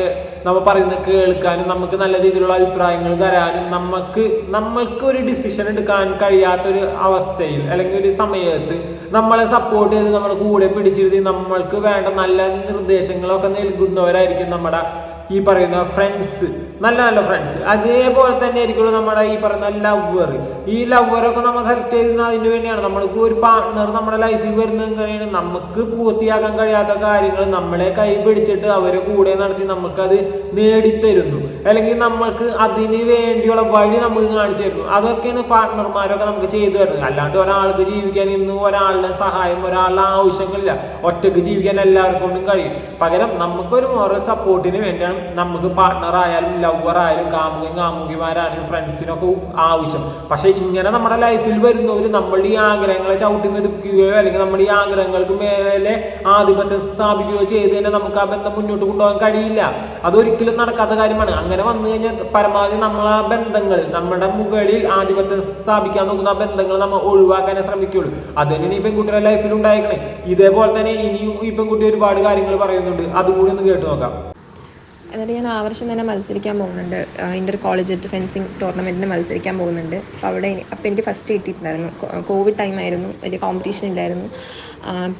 നമ്മൾ പറയുന്നത് കേൾക്കാനും നമുക്ക് നല്ല രീതിയിലുള്ള അഭിപ്രായങ്ങൾ തരാനും നമുക്ക് നമ്മൾക്ക് ഒരു ഡിസിഷൻ എടുക്കാൻ കഴിയാത്തൊരു അവസ്ഥയിൽ അല്ലെങ്കിൽ ഒരു സമയത്ത് നമ്മളെ സപ്പോർട്ട് ചെയ്ത് നമ്മളെ കൂടെ പിടിച്ചിരുത്തി നമ്മൾക്ക് വേണ്ട നല്ല നിർദ്ദേശങ്ങളൊക്കെ നൽകുന്നവരായിരിക്കും നമ്മുടെ ഈ പറയുന്ന ഫ്രണ്ട്സ് നല്ല നല്ല ഫ്രണ്ട്സ് അതേപോലെ തന്നെ ആയിരിക്കുള്ളൂ നമ്മുടെ ഈ പറയുന്ന ലവർ ഈ ലവ്വറൊക്കെ നമ്മൾ സെലക്ട് ചെയ്യുന്ന അതിന് വേണ്ടിയാണ്. നമ്മൾക്ക് ഒരു പാർട്ട്ണർ നമ്മുടെ ലൈഫിൽ വരുന്നത് എങ്ങനെയാണ്? നമുക്ക് പൂർത്തിയാക്കാൻ കഴിയാത്ത കാര്യങ്ങൾ നമ്മളെ കൈ പിടിച്ചിട്ട് അവരെ കൂടെ നടത്തി നമുക്കത് നേടിത്തരുന്നു. അല്ലെങ്കിൽ നമ്മൾക്ക് അതിന് വേണ്ടിയുള്ള വഴി നമുക്ക് കാണിച്ചു തരുന്നു. അതൊക്കെയാണ് പാർട്ട്ണർമാരൊക്കെ നമുക്ക് ചെയ്തു തരുന്നത്. അല്ലാണ്ട് ഒരാൾക്ക് ജീവിക്കാൻ ഇന്ന് ഒരാളുടെ സഹായം ഒരാളുടെ ആവശ്യങ്ങളില്ല. ഒറ്റയ്ക്ക് ജീവിക്കാൻ എല്ലാവർക്കും കൊണ്ടും കഴിയും. പകരം നമുക്കൊരു മോറൽ സപ്പോർട്ടിന് വേണ്ടിയാണ് നമുക്ക് പാർട്ട്ണർ ആയാലും ലവർ കാമുകയും കാമുകിമാരായാലും ഫ്രണ്ട്സിനൊക്കെ ആവശ്യം. പക്ഷേ ഇങ്ങനെ നമ്മുടെ ലൈഫിൽ വരുന്നവർ നമ്മളുടെ ഈ ആഗ്രഹങ്ങളെ ചവിട്ടി നിൽക്കുകയോ അല്ലെങ്കിൽ നമ്മുടെ ഈ ആഗ്രഹങ്ങൾക്ക് മേലെ ആധിപത്യം സ്ഥാപിക്കുകയോ ചെയ്ത് തന്നെ നമുക്ക് ആ ബന്ധം മുന്നോട്ട് കൊണ്ടുപോകാൻ കഴിയില്ല. അതൊരിക്കലും നടക്കാത്ത കാര്യമാണ്. അങ്ങനെ വന്നു കഴിഞ്ഞാൽ പരമാവധി നമ്മൾ ആ ബന്ധങ്ങൾ നമ്മുടെ മുകളിൽ ആധിപത്യം സ്ഥാപിക്കാൻ നോക്കുന്ന ബന്ധങ്ങൾ നമ്മൾ ഒഴിവാക്കാനേ ശ്രമിക്കുകയുള്ളൂ. അത് തന്നെയാണ് ഈ പെൺകുട്ടിയുടെ ലൈഫിൽ ഉണ്ടായേക്കണേ. ഇതേപോലെ തന്നെ ഇനിയും ഈ പെൺകുട്ടി ഒരുപാട് കാര്യങ്ങൾ പറയുന്നുണ്ട്. അതും കൂടി ഒന്ന് കേട്ടു നോക്കാം. എന്നിട്ട് ഞാൻ ആ വർഷം തന്നെ മത്സരിക്കാൻ പോകുന്നുണ്ട്. കോളേജ് ഫെൻസിങ് ടൂർണമെന്റിന് മത്സരിക്കാൻ പോകുന്നുണ്ട്. അപ്പോൾ അവിടെ അപ്പോൾ എനിക്ക് ഫസ്റ്റ് കിട്ടിയിട്ടുണ്ടായിരുന്നു. കോവിഡ് ടൈം ആയിരുന്നു. വലിയ കോമ്പറ്റീഷൻ ഇല്ലായിരുന്നു.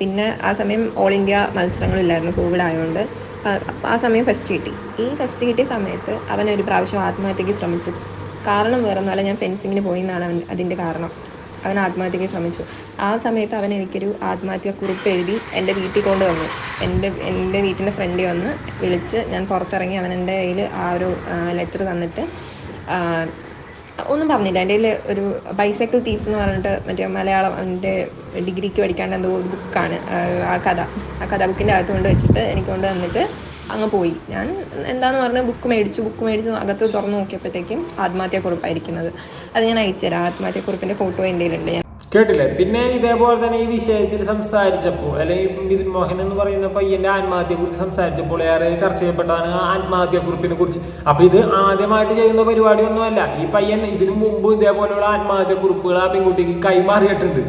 പിന്നെ ആ സമയം ഓൾ ഇന്ത്യ മത്സരങ്ങളില്ലായിരുന്നു കോവിഡ് ആയതുകൊണ്ട് ആ- സമയം ഫസ്റ്റ് കിട്ടി. ഈ ഫസ്റ്റ് കിട്ടിയ സമയത്ത് അവൻ ഒരു പ്രാവശ്യം ആത്മഹത്യക്ക് ശ്രമിച്ചു. കാരണം വേറെ വേറൊന്നുമല്ല ഞാൻ ഫെൻസിങ്ങിന് പോയി എന്നാണ് അവൻ അതിന്റെ കാരണം. അവൻ ആത്മഹത്യക്ക് ശ്രമിച്ചു. ആ സമയത്ത് അവൻ എനിക്കൊരു ആത്മഹത്യ കുറിപ്പ് എഴുതി എന്റെ വീട്ടിൽ കൊണ്ട് വന്നു എന്റെ എന്റെ വീട്ടിന്റെ ഫ്രണ്ടിൽ വന്ന് വിളിച്ച് ഞാൻ പുറത്തിറങ്ങി അവൻ എന്റെ കയ്യിൽ ആ ഒരു ലെറ്റർ തന്നിട്ട് ഒന്നും പറഞ്ഞില്ല. എന്റെ കയ്യിൽ ഒരു ബൈസൈക്കിൾ തീവ്സ് എന്ന് പറഞ്ഞിട്ട് മറ്റേ മലയാളം എന്റെ ഡിഗ്രിക്ക് പഠിക്കാണ്ട് എന്തോ ഒരു ബുക്കാണ് ആ കഥ. ആ കഥ ബുക്കിന്റെ അകത്ത് കൊണ്ട് വെച്ചിട്ട് എനിക്ക് കൊണ്ട് തന്നിട്ട് അങ്ങ് പോയി. ഞാൻ എന്താന്ന് പറഞ്ഞാൽ ബുക്ക് മേടിച്ചു ബുക്ക് മേടിച്ച് അകത്ത് തുറന്ന് നോക്കിയപ്പോഴത്തേക്കും ആത്മഹത്യാക്കുറിപ്പായിരിക്കുന്നത്. അത് ഞാൻ അയച്ചുതരാം ആത്മഹത്യക്കുറിപ്പിന്റെ ഫോട്ടോ എന്റെ കയ്യിലുണ്ട് ഞാൻ. കേട്ടില്ലേ? പിന്നെ ഇതേപോലെ തന്നെ ഈ വിഷയത്തിൽ സംസാരിച്ചപ്പോൾ അല്ലെങ്കിൽ മിഥുൻ മോഹൻ എന്ന് പറയുന്ന പയ്യന്റെ ആത്മഹത്യയെ കുറിച്ച് സംസാരിച്ചപ്പോൾ ഏറെ ചർച്ച ചെയ്യപ്പെട്ടാണ് ആത്മഹത്യക്കുറിപ്പിനെ കുറിച്ച്. അപ്പൊ ഇത് ആദ്യമായിട്ട് ചെയ്യുന്ന പരിപാടിയൊന്നുമല്ല. ഈ പയ്യൻ ഇതിനു മുമ്പ് ഇതേപോലെയുള്ള ആത്മഹത്യക്കുറിപ്പുകൾ ആ പെൺകുട്ടിക്ക് കൈമാറിയിട്ടുണ്ട്.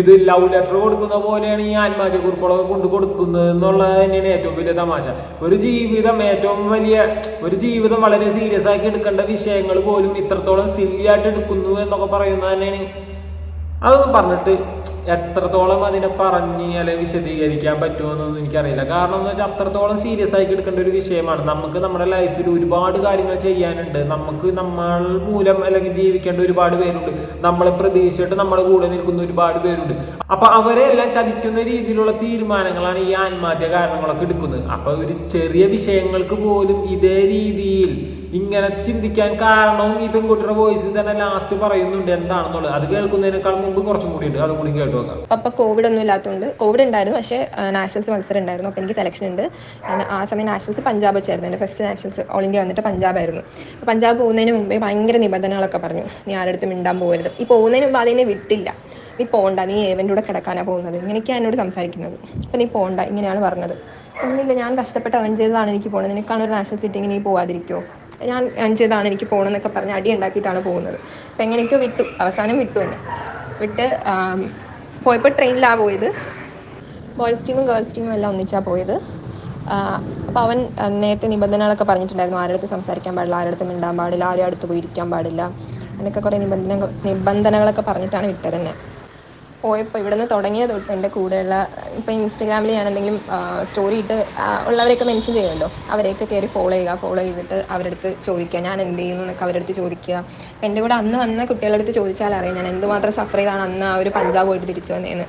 ഇത് ലവ് ലെറ്റർ കൊടുക്കുന്ന പോലെയാണ് ഈ ആത്മഹത്യക്കുറിപ്പുകളൊക്കെ കൊണ്ട് കൊടുക്കുന്നത് എന്നുള്ളത് തന്നെയാണ് ഏറ്റവും വലിയ തമാശ. ഒരു ജീവിതം ഏറ്റവും വലിയ ഒരു ജീവിതം വളരെ സീരിയസ് ആക്കി എടുക്കേണ്ട വിഷയങ്ങൾ പോലും ഇത്രത്തോളം സില്ലി ആയിട്ട് എടുക്കുന്നു എന്നൊക്കെ പറയുന്നത് തന്നെയാണ്. അതൊന്നും പറഞ്ഞിട്ട് എത്രത്തോളം അതിനെ പറഞ്ഞ് അല്ലെങ്കിൽ വിശദീകരിക്കാൻ പറ്റുമെന്നൊന്നും എനിക്കറിയില്ല. കാരണം എന്ന് വെച്ചാൽ അത്രത്തോളം സീരിയസ് ആയി എടുക്കേണ്ട ഒരു വിഷയമാണ്. നമുക്ക് നമ്മുടെ ലൈഫിൽ ഒരുപാട് കാര്യങ്ങൾ ചെയ്യാനുണ്ട്. നമുക്ക് നമ്മൾ മൂലം അല്ലെങ്കിൽ ജീവിക്കേണ്ട ഒരുപാട് പേരുണ്ട്. നമ്മളെ പ്രതീക്ഷിച്ചിട്ട് നമ്മുടെ കൂടെ നിൽക്കുന്ന ഒരുപാട് പേരുണ്ട്. അപ്പൊ അവരെ എല്ലാം ചതിക്കുന്ന രീതിയിലുള്ള തീരുമാനങ്ങളാണ് ഈ ആത്മഹത്യ കാരണങ്ങളൊക്കെ എടുക്കുന്നത്. അപ്പൊ ഒരു ചെറിയ വിഷയങ്ങൾക്ക് പോലും ഇതേ രീതിയിൽ ഇങ്ങനെ ചിന്തിക്കാൻ കാരണവും ഈ പെൺകുട്ടിയുടെ വോയിസിൽ തന്നെ ലാസ്റ്റ് പറയുന്നുണ്ട് എന്താണെന്നുള്ളത്. അത് കേൾക്കുന്നതിനേക്കാൾ മുമ്പ് കുറച്ചും കൂടി ഉണ്ട്. അതും കൂടി കേട്ടു നോക്കാം. അപ്പൊ കോവിഡ് ഒന്നും ഇല്ലാത്തതുകൊണ്ട് കോവിഡ് ഉണ്ടായിരുന്നു. പക്ഷേ നാഷണൽസ് മത്സരം ഉണ്ടായിരുന്നു. അപ്പൊ എനിക്ക് സെലക്ഷൻ ഉണ്ട്. ആ സമയം നാഷണൽസ് പഞ്ചാബ് വെച്ചായിരുന്നു. എന്റെ ഫസ്റ്റ് നാഷണൽസ് ഓൾ ഇന്ത്യ വന്നിട്ട് പഞ്ചാബായിരുന്നു ആയിരുന്നു. പഞ്ചാബ് പോകുന്നതിന് മുമ്പേ ഭയങ്കര നിബന്ധനകളൊക്കെ പറഞ്ഞു. നീ ആരുടെ മിണ്ടാൻ പോകരുത്. ഈ പോകുന്നതിന് മുമ്പ് അതിനെ വിട്ടില്ല. നീ പോണ്ട. നീ ഏവന്റെ കൂടെ കിടക്കാനാണ് പോകുന്നത്? ഇങ്ങനെയൊക്കെയാണ് എന്നോട് സംസാരിക്കുന്നത്. അപ്പം നീ പോണ്ട. ഇങ്ങനെയാണ് പറഞ്ഞത്. ഒന്നുമില്ല ഞാൻ കഷ്ടപ്പെട്ട് അവൻ ചെയ്തതാണ് എനിക്ക് പോകുന്നത് നിനക്കാണ് ഒരു നാഷണൽ സിറ്റിങ് നീ പോവാതിരിക്കുമോ ഞാൻ ചെയ്താണ് എനിക്ക് പോകണമെന്നൊക്കെ പറഞ്ഞ് അടി ഉണ്ടാക്കിയിട്ടാണ് പോകുന്നത്. അപ്പം എങ്ങനെയൊക്കെയോ വിട്ടു. അവസാനം വിട്ടു തന്നെ വിട്ട് പോയപ്പോൾ ട്രെയിനിലാണ് പോയത്. ബോയ്സ് ടീമും ഗേൾസ് ടീമും എല്ലാം ഒന്നിച്ചാണ് പോയത്. അപ്പോൾ അവൻ നേരത്തെ നിബന്ധനകളൊക്കെ പറഞ്ഞിട്ടുണ്ടായിരുന്നു. ആരുടെ അടുത്ത് സംസാരിക്കാൻ പാടില്ല ആരുടെ അടുത്ത് മിണ്ടാൻ പാടില്ല ആരുടെ അടുത്ത് പോയിരിക്കാൻ പാടില്ല എന്നൊക്കെ കുറേ നിബന്ധനകൾ നിബന്ധനകളൊക്കെ പറഞ്ഞിട്ടാണ് വിട്ടത് തന്നെ പോയപ്പോൾ ഇവിടുന്ന് തുടങ്ങിയ തൊട്ട് എന്റെ കൂടെയുള്ള ഇപ്പോൾ ഇൻസ്റ്റഗ്രാമിൽ ഞാൻ എന്തെങ്കിലും സ്റ്റോറി ഇട്ട് ഉള്ളവരെയൊക്കെ മെൻഷൻ ചെയ്യുമല്ലോ? അവരെയൊക്കെ കയറി ഫോളോ ചെയ്യുക ഫോളോ ചെയ്തിട്ട് അവരുടെ അടുത്ത് ചോദിക്കുക ഞാൻ എന്ത് ചെയ്യുന്നു? എന്നൊക്കെ അവരുടെ അടുത്ത് ചോദിക്കുക. അപ്പം എന്റെ കൂടെ അന്ന് വന്ന കുട്ടികളുടെ അടുത്ത് ചോദിച്ചാൽ അറിയാം ഞാൻ എന്തുമാത്രം സഫർ ചെയ്താണ് അന്ന് ആ ഒരു പഞ്ചാബ് പോയിട്ട് തിരിച്ചു വന്നതെന്ന്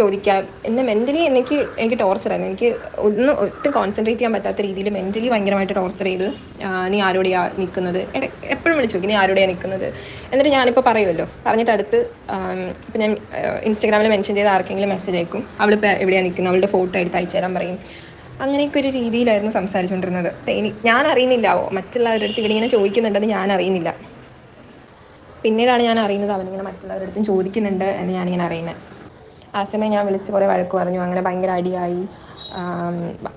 ചോദിക്കുക. എന്നെ മെന്റലി എനിക്ക് എനിക്ക് ടോർച്ചറായിരുന്നു എനിക്ക് ഒന്നും ഒട്ടും കോൺസെൻട്രേറ്റ് ചെയ്യാൻ പറ്റാത്ത രീതിയിൽ മെന്റലി ഭയങ്കരമായിട്ട് ടോർച്ചർ ചെയ്ത് നീ ആരോടെയാ നിൽക്കുന്നത്? എപ്പോഴും വിളിച്ചു നോക്കി നീ ആരോടെയാണ് നിൽക്കുന്നത്? എന്നിട്ട് ഞാനിപ്പോൾ പറയുമല്ലോ. പറഞ്ഞിട്ട് അടുത്ത് ഇപ്പം ഞാൻ ഇൻസ്റ്റാഗ്രാമിൽ മെൻഷൻ ചെയ്ത ആർക്കെങ്കിലും മെസ്സേജ് അയക്കും. അവളിപ്പോൾ എവിടെയാണ് നിൽക്കുന്നത്? അവളുടെ ഫോട്ടോ എടുത്ത് അയച്ചു തരാൻ പറയും. അങ്ങനെയൊക്കെ ഒരു രീതിയിലായിരുന്നു സംസാരിച്ചുകൊണ്ടിരുന്നത്. ഇനി ഞാൻ അറിയുന്നില്ലാവോ മറ്റുള്ളവരുടെ അടുത്ത് ഇവരിങ്ങനെ ചോദിക്കുന്നുണ്ടെന്ന് ഞാൻ അറിയുന്നില്ല. പിന്നീടാണ് ഞാൻ അറിയുന്നത് അവനിങ്ങനെ മറ്റുള്ളവരുടെ അടുത്തും ചോദിക്കുന്നുണ്ട് എന്ന് ഞാനിങ്ങനെ അറിയുന്നത്. ആ സമയം ഞാൻ വിളിച്ച് കുറേ വഴക്ക് പറഞ്ഞു. അങ്ങനെ ഭയങ്കര അടിയായി.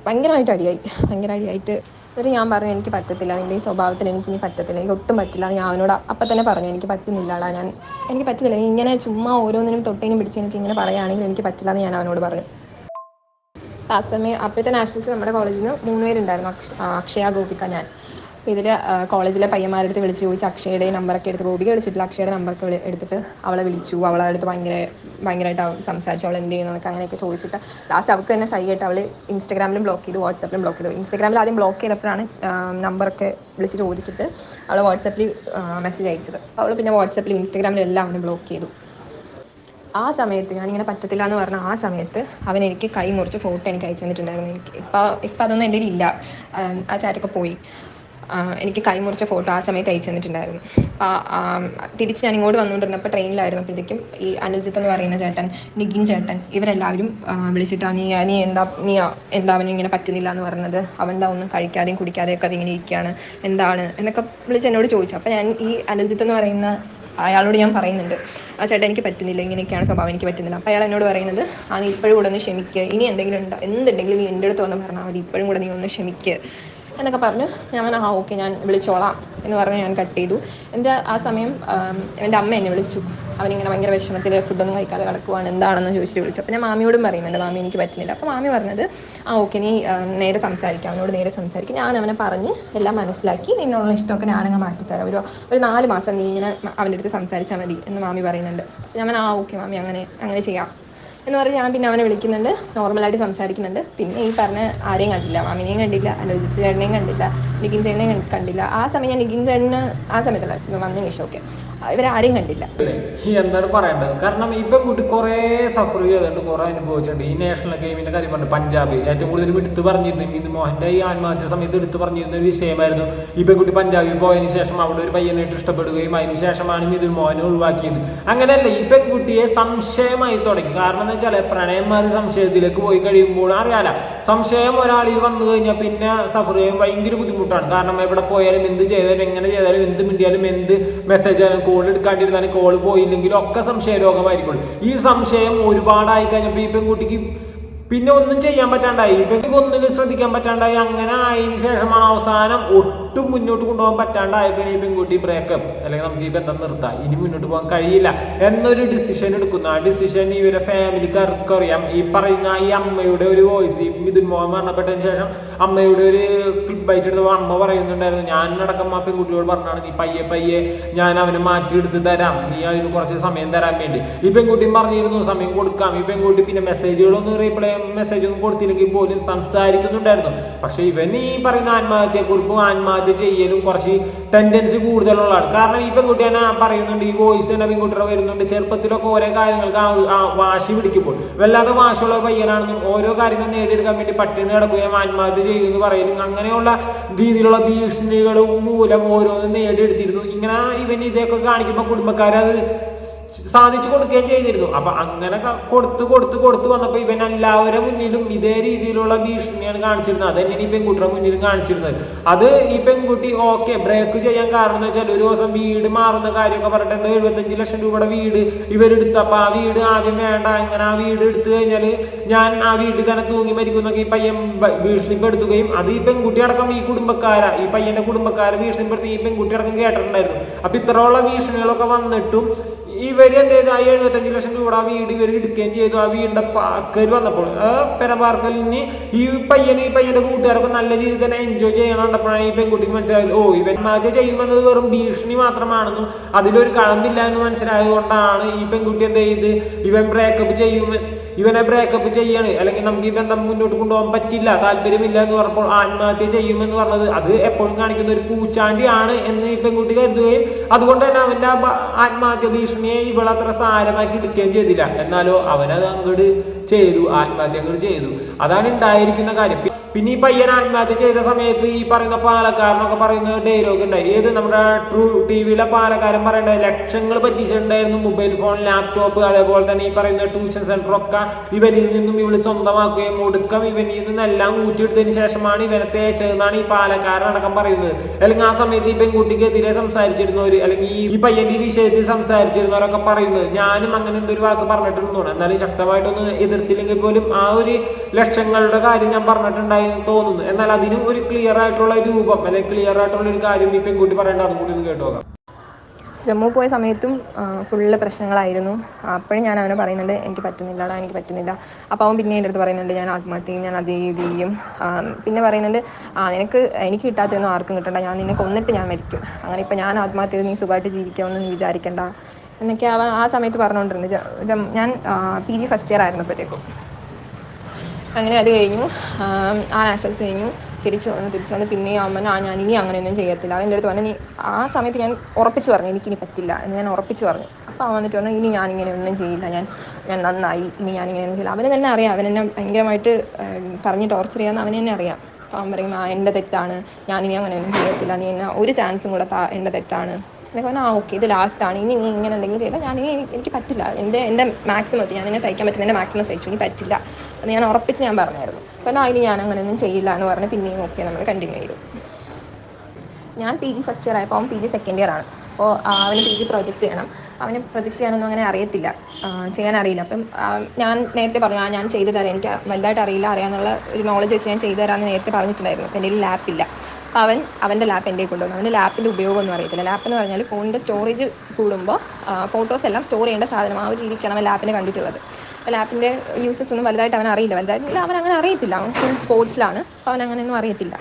ഭയങ്കരമായിട്ട് അടിയായി. ഭയങ്കര അടിയായിട്ട് എന്നിട്ട് ഞാൻ പറഞ്ഞു എനിക്ക് പറ്റത്തില്ല. നിന്റെ ഈ സ്വഭാവത്തിൽ എനിക്ക് ഇനി പറ്റത്തില്ല. എനിക്ക് ഒട്ടും പറ്റില്ല. ഞാൻ അവനോട് അപ്പം തന്നെ പറഞ്ഞു എനിക്ക് പറ്റുന്നില്ലടാ ഞാൻ. എനിക്ക് പറ്റത്തില്ല. ഇങ്ങനെ ചുമ്മാ ഓരോന്നിനും തൊട്ടേനും പിടിച്ച് എനിക്ക് ഇങ്ങനെ പറയുകയാണെങ്കിൽ എനിക്ക് പറ്റില്ല എന്ന് ഞാൻ അവനോട് പറഞ്ഞു. ആ സമയം അപ്പോഴത്തെ നാഷണൽസ് നമ്മുടെ കോളേജിൽ നിന്ന് മൂന്ന് പേരുണ്ടായിരുന്നു അക്ഷ അക്ഷയ ഗോപിക ഞാൻ. ഇതിൽ കോളേജിലെ പയ്യന്മാരുടെ അടുത്ത് വിളിച്ച് ചോദിച്ച് അക്ഷയുടെ നമ്പറൊക്കെ എടുത്ത് ഗോപിക വിളിച്ചിട്ടില്ല അക്ഷയുടെ നമ്പറൊക്കെ എടുത്തിട്ട് അവളെ വിളിച്ചു. അവളെ അടുത്ത് ഭയങ്കര ഭയങ്കരമായിട്ട് സംസാരിച്ചു. അവൾ എന്ത് ചെയ്യുന്നതൊക്കെ അങ്ങനെയൊക്കെ ചോദിച്ചിട്ട് ലാസ്റ്റ് അവൾക്ക് തന്നെ സൈയായിട്ട് അവൾ ഇൻസ്റ്റാഗ്രാമിലും ബ്ലോക്ക് ചെയ്തു വാട്സാപ്പിലും ബ്ലോക്ക് ചെയ്തു. ഇൻസ്റ്റാഗ്രാമിൽ ആദ്യം ബ്ലോക്ക് ചെയ്തപ്പോഴാണ് നമ്പറൊക്കെ വിളിച്ച് ചോദിച്ചിട്ട് അവൾ വാട്സാപ്പിൽ മെസ്സേജ് അയച്ചത്. അവൾ പിന്നെ വാട്സാപ്പിലും ഇൻസ്റ്റാഗ്രാമിലും എല്ലാം അവനെ ബ്ലോക്ക് ചെയ്തു. ആ സമയത്ത് ഞാനിങ്ങനെ പറ്റത്തില്ല എന്ന് പറഞ്ഞ ആ സമയത്ത് അവൻ എനിക്ക് കൈ മുറിച്ച് ഫോട്ടോ എനിക്ക് അയച്ചു തന്നിട്ടുണ്ടായിരുന്നു. എനിക്ക് ഇപ്പം ഇപ്പം അതൊന്നും എന്റെ ഇല്ല. ആ ചാറ്റൊക്കെ പോയി. എനിക്ക് കൈമുറിച്ച ഫോട്ടോ ആ സമയത്ത് അയച്ചു തന്നിട്ടുണ്ടായിരുന്നു. തിരിച്ച് ഞാൻ ഇങ്ങോട്ട് വന്നുകൊണ്ടിരുന്നപ്പോൾ ട്രെയിനിലായിരുന്നപ്പോഴത്തേക്കും ഈ അനിൽജിത്ത് എന്ന് പറയുന്ന ചേട്ടൻ നിഗിൻ ചേട്ടൻ ഇവരെല്ലാവരും വിളിച്ചിട്ടാ വിളിച്ചിട്ട് "ആ, നീ നീ എന്താ നീ എന്താ അവന് ഇങ്ങനെ പറ്റുന്നില്ല എന്ന് പറഞ്ഞത്? അവൻ എന്താ ഒന്നും കഴിക്കാതെയും കുടിക്കാതെയൊക്കെ അത് ഇങ്ങനെ ഇരിക്കുകയാണ്? എന്താണ്? എന്നൊക്കെ വിളിച്ച് എന്നോട് ചോദിച്ചു. അപ്പോൾ ഞാൻ ഈ അനിൽജിത്ത് എന്ന് പറയുന്ന അയാളോട് ഞാൻ പറയുന്നുണ്ട് ആ ചേട്ടാ എനിക്ക് പറ്റുന്നില്ല ഇങ്ങനെയൊക്കെയാണ് സ്വഭാവം എനിക്ക് പറ്റുന്നില്ല. അപ്പോൾ അയാൾ എന്നോട് പറയുന്നത് ആ നീ ഇപ്പോഴും കൂടെ ഒന്ന് ക്ഷമിക്കുക ഇനി എന്തെങ്കിലും ഉണ്ടോ? എന്തുണ്ടെങ്കിലും നീ എന്റെ അടുത്ത് വന്ന് പറഞ്ഞാൽ മതി. ഇപ്പോഴും കൂടെ നീ ഒന്ന് ക്ഷമിക്കുക എന്നൊക്കെ പറഞ്ഞു. ഞാൻ ആ ഓക്കെ ഞാൻ വിളിച്ചോളാം. എന്ന് പറഞ്ഞ് ഞാൻ കട്ട് ചെയ്തു. എന്റെ ആ സമയം എന്റെ അമ്മ എന്നെ വിളിച്ചു. അവനിങ്ങനെ ഭയങ്കര വിഷമത്തിൽ ഫുഡൊന്നും കഴിക്കാതെ കിടക്കുവാണ് എന്താണെന്ന് ചോദിച്ചിട്ട് വിളിച്ചു. അപ്പോൾ ഞാൻ മാമിയോടും പറയുന്നുണ്ട് മാമി എനിക്ക് പറ്റുന്നില്ല. അപ്പോൾ മാമി പറഞ്ഞത് ആ ഓക്കെ നീ നേരെ സംസാരിക്കാം. അവനോട് നേരെ സംസാരിക്കും. ഞാൻ അവനെ പറഞ്ഞ് എല്ലാം മനസ്സിലാക്കി. നിന്നോടുള്ള ഇഷ്ടമൊക്കെ ഞാനങ്ങ് മാറ്റിത്തരാം. ഒരു ഒരു നാല് മാസം നീ ഇങ്ങനെ അവന്റെ അടുത്ത് സംസാരിച്ചാൽ മതി എന്ന് മാമി പറയുന്നുണ്ട്. ഞാൻ ആ ഓക്കെ മാമി അങ്ങനെ അങ്ങനെ ചെയ്യാം. എന്ന് പറഞ്ഞ് ഞാൻ പിന്നെ അവനെ വിളിക്കുന്നുണ്ട്. നോർമലായിട്ട് സംസാരിക്കുന്നുണ്ട്. പിന്നെ ഈ പറഞ്ഞ ആരെയും കണ്ടില്ല. മാമിനെയും കണ്ടില്ല. അലോജിത് ചേട്ടനെയും കണ്ടില്ല. നിഖിൻ ചേട്ടനെയും കണ്ടില്ല. ആ സമയം ഞാൻ നിഖിൻ ചേട്ടന് ആ സമയത്തല്ല ഇപ്പം വന്നതിന് ശേഷം ഓക്കെ ഇവരാരെയും കണ്ടില്ല. എന്താണ് പറയേണ്ടത്? കാരണം ഇപ്പം കുട്ടി കുറേ സഫർ ചെയ്തിട്ടുണ്ട് കുറേ അനുഭവിച്ചിട്ടുണ്ട്. ഈ നാഷണൽ ഗെയിമിന്റെ കാര്യം പറഞ്ഞു പഞ്ചാബ് ഏറ്റവും കൂടുതൽ എടുത്ത് പറഞ്ഞിരുന്നു. ഇത് മോഹന്റെ ഈ ആത്മഹത്യ സമയത്ത് എടുത്ത് പറഞ്ഞിരുന്ന ഒരു വിഷയമായിരുന്നു. ഈ പെൺകുട്ടി പഞ്ചാബിൽ പോയതിന് ശേഷം അവിടെ ഒരു പയ്യനായിട്ട് ഇഷ്ടപ്പെടുകയും അതിന് ശേഷമാണ് മിഥുൻ മോഹനെ ഒഴിവാക്കിയത്. അങ്ങനെയല്ല ഈ പെൺകുട്ടിയെ സംശയമായി തുടങ്ങി. കാരണം വെച്ചാൽ പ്രണയന്മാർ സംശയത്തിലേക്ക് പോയി കഴിയുമ്പോൾ അറിയാല സംശയം ഒരാളിൽ വന്നു കഴിഞ്ഞാൽ പിന്നെ സഫർ ചെയ്യാൻ ഭയങ്കര ബുദ്ധിമുട്ടാണ്. കാരണം എവിടെ പോയാലും എന്ത് ചെയ്താലും എങ്ങനെ ചെയ്താലും എന്ത് മിണ്ടിയാലും എന്ത് മെസ്സേജ് ആയാലും കോൾ എടുക്കാണ്ടിരുന്നാലും കോൾ പോയില്ലെങ്കിലും ഒക്കെ സംശയ രോഗമായിരിക്കും ഈ സംശയം ഒരുപാടായി കഴിഞ്ഞപ്പോൾ ഈ പെൺകുട്ടിക്ക് പിന്നെ ഒന്നും ചെയ്യാൻ പറ്റാണ്ടായി. ഇവർക്ക് ഒന്നിനും ശ്രദ്ധിക്കാൻ പറ്റാണ്ടായി. അങ്ങനെ ആയതിനു ശേഷമാണ് അവസാനം ഒട്ടും മുന്നോട്ട് കൊണ്ടുപോകാൻ പറ്റാണ്ടായപ്പോഴും ഈ പെൺകുട്ടി ബ്രേക്കപ്പ് അല്ലെങ്കിൽ നമുക്ക് ഈ ബന്ധം നിർത്താം. ഇനി മുന്നോട്ട് പോകാൻ കഴിയില്ല എന്നൊരു ഡിസിഷൻ എടുക്കുന്നു. ആ ഡിസിഷൻ ഇവരെ ഫാമിലിക്കാർക്ക് അറിയാം ഈ പറയുന്ന ഈ അമ്മയുടെ ഒരു വോയിസ് ഈ മിഥുൻ മോഹൻ മരണപ്പെട്ടതിന് ശേഷം അമ്മയുടെ ഒരു ക്ലിപ്പ് ബൈറ്റ് എടുത്ത് അമ്മ പറയുന്നുണ്ടായിരുന്നു ഞാൻ അടക്കം ആ പെൺകുട്ടിയോട് പറഞ്ഞാണ് നീ പയ്യെ പയ്യെ ഞാൻ അവനെ മാറ്റി എടുത്ത് തരാം. നീ അതിന് കുറച്ച് സമയം തരാൻ വേണ്ടി. ഈ പെൺകുട്ടിയും പറഞ്ഞിരുന്നു സമയം കൊടുക്കാം. ഈ പെൺകുട്ടി പിന്നെ മെസ്സേജുകളൊന്നും റീപ്ലൈ മെസ്സേജ് ഒന്നും കൊടുത്തില്ലെങ്കിൽ പോലും സംസാരിക്കുന്നുണ്ടായിരുന്നു. പക്ഷെ ഇവൻ ഈ പറയുന്ന ആത്മഹത്യ ആത്മഹത്യക്കുറിപ്പും ആത്മഹത്യ ചെയ്യലും കുറച്ച് ടെൻഡൻസി കൂടുതലുള്ളതാണ്. കാരണം ഈ പെൺകുട്ടി തന്നെ പറയുന്നുണ്ട് ഈ വോയിസ് തന്നെ പെൺകുട്ടിയുടെ വരുന്നുണ്ട്. ചെറുപ്പത്തിലൊക്കെ ഓരോ കാര്യങ്ങൾക്ക് വാശി പിടിക്കുമ്പോൾ. വല്ലാതെ വാശിയുള്ള പയ്യനാണെന്നും ഓരോ കാര്യങ്ങൾ നേടിയെടുക്കാൻ വേണ്ടി പട്ടിണി കിടക്കുകയും ആത്മഹത്യ ചെയ്യുമെന്ന് പറയുന്നു അങ്ങനെയുള്ള രീതിയിലുള്ള ഭീഷണികളും മൂലം ഓരോന്നും നേടിയെടുത്തിരുന്നു. ഇങ്ങനെ ഇവൻ ഇതൊക്കെ കാണിക്കുമ്പോൾ കുടുംബക്കാരത് സാധിച്ചു കൊടുക്കുകയും ചെയ്തിരുന്നു. അപ്പൊ അങ്ങനെ കൊടുത്ത് കൊടുത്ത് കൊടുത്ത് വന്നപ്പോ ഇവൻ എല്ലാവരുടെ മുന്നിലും ഇതേ രീതിയിലുള്ള ഭീഷണിയാണ് കാണിച്ചിരുന്നത്. അത് തന്നെയാണ് ഈ പെൺകുട്ടിയുടെ മുന്നിലും കാണിച്ചിരുന്നത്. അത് ഈ പെൺകുട്ടി ഓക്കെ ബ്രേക്ക് ചെയ്യാൻ കാരണം എന്ന് വെച്ചാൽ ഒരു ദിവസം വീട് മാറുന്ന കാര്യമൊക്കെ പറഞ്ഞിട്ട് എന്തോ എഴുപത്തഞ്ച് ലക്ഷം രൂപയുടെ വീട് ഇവരെടുത്തപ്പോൾ ആ വീട് ആദ്യം വേണ്ട അങ്ങനെ ആ വീട് എടുത്തു കഴിഞ്ഞാൽ ഞാൻ ആ വീട്ടിൽ തന്നെ തൂങ്ങി മരിക്കുന്നൊക്കെ ഈ പയ്യൻ ഭീഷണിപ്പെടുത്തുകയും അത് ഈ പെൺകുട്ടി അടക്കം ഈ കുടുംബക്കാര ഈ പയ്യന്റെ കുടുംബക്കാരെ ഭീഷണിപ്പെടുത്തി ഈ പെൺകുട്ടി അടക്കം കേട്ടിട്ടുണ്ടായിരുന്നു. അപ്പൊ ഇത്രയുള്ള ഭീഷണികളൊക്കെ വന്നിട്ടും ഇവർ എന്ത് ചെയ്തു ആ എഴുപത്തഞ്ച് ലക്ഷം രൂപ ആ വീട് ഇവർ എടുക്കുകയും ചെയ്തു. ആ വീടിന്റെ പാർക്കർ വന്നപ്പോൾ ആ പെരപാർക്കലിന് ഈ പയ്യന് ഈ പയ്യന്റെ കൂട്ടുകാരൊക്കെ നല്ല രീതിയിൽ തന്നെ എൻജോയ് ചെയ്യണം കണ്ടപ്പോഴാണ് ഈ പെൺകുട്ടിക്ക് മനസ്സിലായത് ഓ ഇവൻ ആദ്യം ചെയ്യുമെന്നത് വെറും ഭീഷണി മാത്രമാണെന്നും അതിലൊരു കഴമ്പില്ല എന്ന് മനസ്സിലായത് കൊണ്ടാണ് ഈ പെൺകുട്ടി എന്ത് ചെയ്ത്? ഇവൻ ബ്രേക്കപ്പ് ചെയ്യുമെന്ന് ഇവനെ ബ്രേക്കപ്പ് ചെയ്യാണ്. അല്ലെങ്കിൽ നമുക്ക് ഈ ബന്ധം മുന്നോട്ട് കൊണ്ടുപോകാൻ പറ്റില്ല താല്പര്യമില്ല എന്ന് പറഞ്ഞപ്പോൾ ആത്മഹത്യ ചെയ്യുമെന്ന് പറഞ്ഞത്. അത് എപ്പോഴും കാണിക്കുന്ന ഒരു പൂച്ചാണ്ടിയാണ് എന്ന് ഈ പെൺകുട്ടി കരുതുകയും അതുകൊണ്ട് തന്നെ ബ- ആത്മഹത്യ ഭീഷണിയെ ഇവളത്ര സാരമാക്കി എടുക്കുകയും ചെയ്തില്ല. എന്നാലോ അവനത് അങ്ങോട്ട് ചെയ്തു ആത്മഹത്യ അങ്ങോട്ട് ചെയ്തു. അതാണ് ഉണ്ടായിരിക്കുന്ന കാര്യം. പിന്നെ ഈ പയ്യൻ ആത്മഹത്യ ചെയ്ത സമയത്ത് ഈ പറയുന്ന പാലക്കാരനൊക്കെ പറയുന്ന ഡയലോഗ് ഉണ്ടായി. ഏത് നമ്മുടെ ട്രൂ ടി വിയിലെ പാലക്കാരൻ പറയേണ്ട ലക്ഷങ്ങൾ പറ്റിച്ചിട്ടുണ്ടായിരുന്നു. മൊബൈൽ ഫോൺ ലാപ്ടോപ്പ് അതേപോലെ തന്നെ ഈ പറയുന്ന ട്യൂഷൻ സെന്റർ ഒക്കെ ഇവനിൽ നിന്നും ഇവൾ സ്വന്തമാക്കുകയും ഒടുക്കം ഇവനിൽ നിന്നെല്ലാം ഊറ്റിയെടുത്തതിന് ശേഷമാണ് ഇവനെ തേച്ചതെന്നാണ് ഈ പാലക്കാരൻ അടക്കം പറയുന്നത്. അല്ലെങ്കിൽ ആ സമയത്ത് ഈ പെൺകുട്ടിക്കെതിരെ സംസാരിച്ചിരുന്നവർ അല്ലെങ്കിൽ ഈ- പയ്യന്റെ വിഷയത്തിൽ സംസാരിച്ചിരുന്നവരൊക്കെ പറയുന്നത്. ഞാനും അങ്ങനെ എന്തൊരു വാക്ക് പറഞ്ഞിട്ടുണ്ടെന്ന് എന്നാലും ശക്തമായിട്ടൊന്ന് എതിർത്തില്ലെങ്കിൽ പോലും ആ ഒരു ലക്ഷങ്ങളുടെ കാര്യം ഞാൻ പറഞ്ഞിട്ടുണ്ടായി എന്ന് തോന്നുന്നു. എന്നാൽ അതിനും ഒരു ക്ലിയർ ആയിട്ടുള്ള രൂപം അല്ലെങ്കിൽ ക്ലിയർ ആയിട്ടുള്ള ഒരു കാര്യം ഈ പെൺകുട്ടി പറയേണ്ട അതും കൂടി ഒന്ന് കേട്ടു നോക്കാം. ജമ്മു പോയ സമയത്തും ഫുള്ള് പ്രശ്നങ്ങളായിരുന്നു. അപ്പോഴും ഞാൻ അവനെ പറയുന്നുണ്ട് എനിക്ക് പറ്റുന്നില്ലടാ എനിക്ക് പറ്റുന്നില്ല. അപ്പോൾ അവൻ പിന്നെ എന്റെ അടുത്ത് പറയുന്നുണ്ട് ഞാൻ ആത്മഹത്യ ഞാൻ അത് ഇത് ചെയ്യും പിന്നെ പറയുന്നുണ്ട് ആ നിനക്ക് എനിക്ക് കിട്ടാത്തൊന്നും ആർക്കും കിട്ടണ്ട. ഞാൻ നിന്നെ കൊന്നിട്ട് ഞാൻ മരിക്കും. അങ്ങനെ ഇപ്പം ഞാൻ ആത്മഹത്യ നീ സുഖമായിട്ട് ജീവിക്കാമെന്ന് നീ വിചാരിക്കണ്ട. എന്നൊക്കെ അവൻ ആ സമയത്ത് പറഞ്ഞുകൊണ്ടിരുന്നത് ഞാൻ പി ജി ഫസ്റ്റ് ഇയർ ആയിരുന്നപ്പോഴത്തേക്കും. അങ്ങനെ അത് കഴിഞ്ഞു. ആം, നാഷണൽസ് കഴിഞ്ഞു തിരിച്ചു വന്നു തിരിച്ചു വന്ന് പിന്നെ അമ്മ ആ ഞാൻ ഇനി അങ്ങനെയൊന്നും ചെയ്യത്തില്ല. അവന്റെ അടുത്ത് പറഞ്ഞു നീ ആ സമയത്ത് ഞാൻ ഉറപ്പിച്ചു പറഞ്ഞു എനിക്കിനി പറ്റില്ല. എന്ന് ഞാൻ ഉറപ്പിച്ചു പറഞ്ഞു. അപ്പോൾ അവൻ വന്നിട്ട് പറഞ്ഞു ഇനി ഞാൻ ഇങ്ങനെ ഒന്നും ചെയ്യില്ല ഞാൻ ഞാൻ നന്നായി ഇനി ഒന്നും ചെയ്യില്ല. അവന് തന്നെ അറിയാം അവൻ എന്നെ ഭയങ്കരമായിട്ട് പറഞ്ഞ് ടോർച്ചർ ചെയ്യാമെന്ന് അവനെ തന്നെ അറിയാം. അപ്പം അവൻ പറയും ആ എന്റെ തെറ്റാണ് ഞാനിനി അങ്ങനെയൊന്നും ചെയ്യത്തില്ല നീ എന്നെ ഒരു ചാൻസും കൂടെ താ എന്റെ തെറ്റാണ്. പറഞ്ഞാൽ ആ ഓക്കെ ഇത് ആണ്. ഇനി നീ ഇങ്ങനെ എന്തെങ്കിലും ചെയ്താൽ ഞാൻ എനിക്ക് പറ്റില്ല. എന്റെ എന്റെ മാക്സിമം എത്തി. ഞാൻ നിന്നെ സഹിക്കാൻ പറ്റുന്ന എന്റെ മാക്സിമം സഹിച്ചു. ഇനി പറ്റില്ല. അത് ഞാൻ ഉറപ്പിച്ച് ഞാൻ പറഞ്ഞായിരുന്നു. അപ്പോൾ ആ ഇനി ഞാൻ അങ്ങനെയൊന്നും ചെയ്യില്ല എന്ന് പറഞ്ഞ് പിന്നെയും ഓക്കെ നമ്മൾ കണ്ടിന്യൂ ചെയ്തു. ഞാൻ പി ജി ഫസ്റ്റ് ഇയർ ആയപ്പോൾ അവൻ പി ജി സെക്കൻഡ് ഇയർ ആണ്. അപ്പോൾ അവന് പി ജി പ്രൊജക്റ്റ് ചെയ്യണം. അവന് പ്രൊജക്റ്റ് ചെയ്യാനൊന്നും അങ്ങനെ അറിയത്തില്ല. ചെയ്യാൻ അറിയില്ല. അപ്പം ഞാൻ നേരത്തെ പറഞ്ഞു ആ ഞാൻ ചെയ്തു തരാം. എനിക്ക് വലുതായിട്ട് അറിയില്ല. അറിയാമെന്നുള്ള ഒരു നോളജ് വെച്ച് ഞാൻ ചെയ്തു തരാമെന്ന് നേരത്തെ പറഞ്ഞിട്ടുണ്ടായിരുന്നു. അപ്പം എന്റെ ലാപ്പില്ല അവൻ അവന്റെ ലാപ്പ് എന്റെ കൊണ്ടുവന്നു. അവന്റെ ലാപ്പിന്റെ ഉപയോഗമൊന്നും അറിയത്തില്ല. ലാപ്പ് എന്ന് പറഞ്ഞാൽ ഫോണിന്റെ സ്റ്റോറേജ് കൂടുമ്പോൾ ഫോട്ടോസ് എല്ലാം സ്റ്റോർ ചെയ്യേണ്ട സാധനം ആ ഒരു രീതിക്കാണ് അവൻ ലാപ്പിനെ കണ്ടിട്ടുള്ളത്. അപ്പോൾ ലാപ്പിന്റെ യൂസസ് ഒന്നും വലുതായിട്ട് അവൻ അറിയില്ല. വലുതായിട്ട് അവൻ അങ്ങനെ അറിയത്തില്ല. അവൻ ഫുൾ സ്പോർട്സിലാണ് അപ്പോൾ അവൻ അങ്ങനെയൊന്നും അറിയത്തില്ല.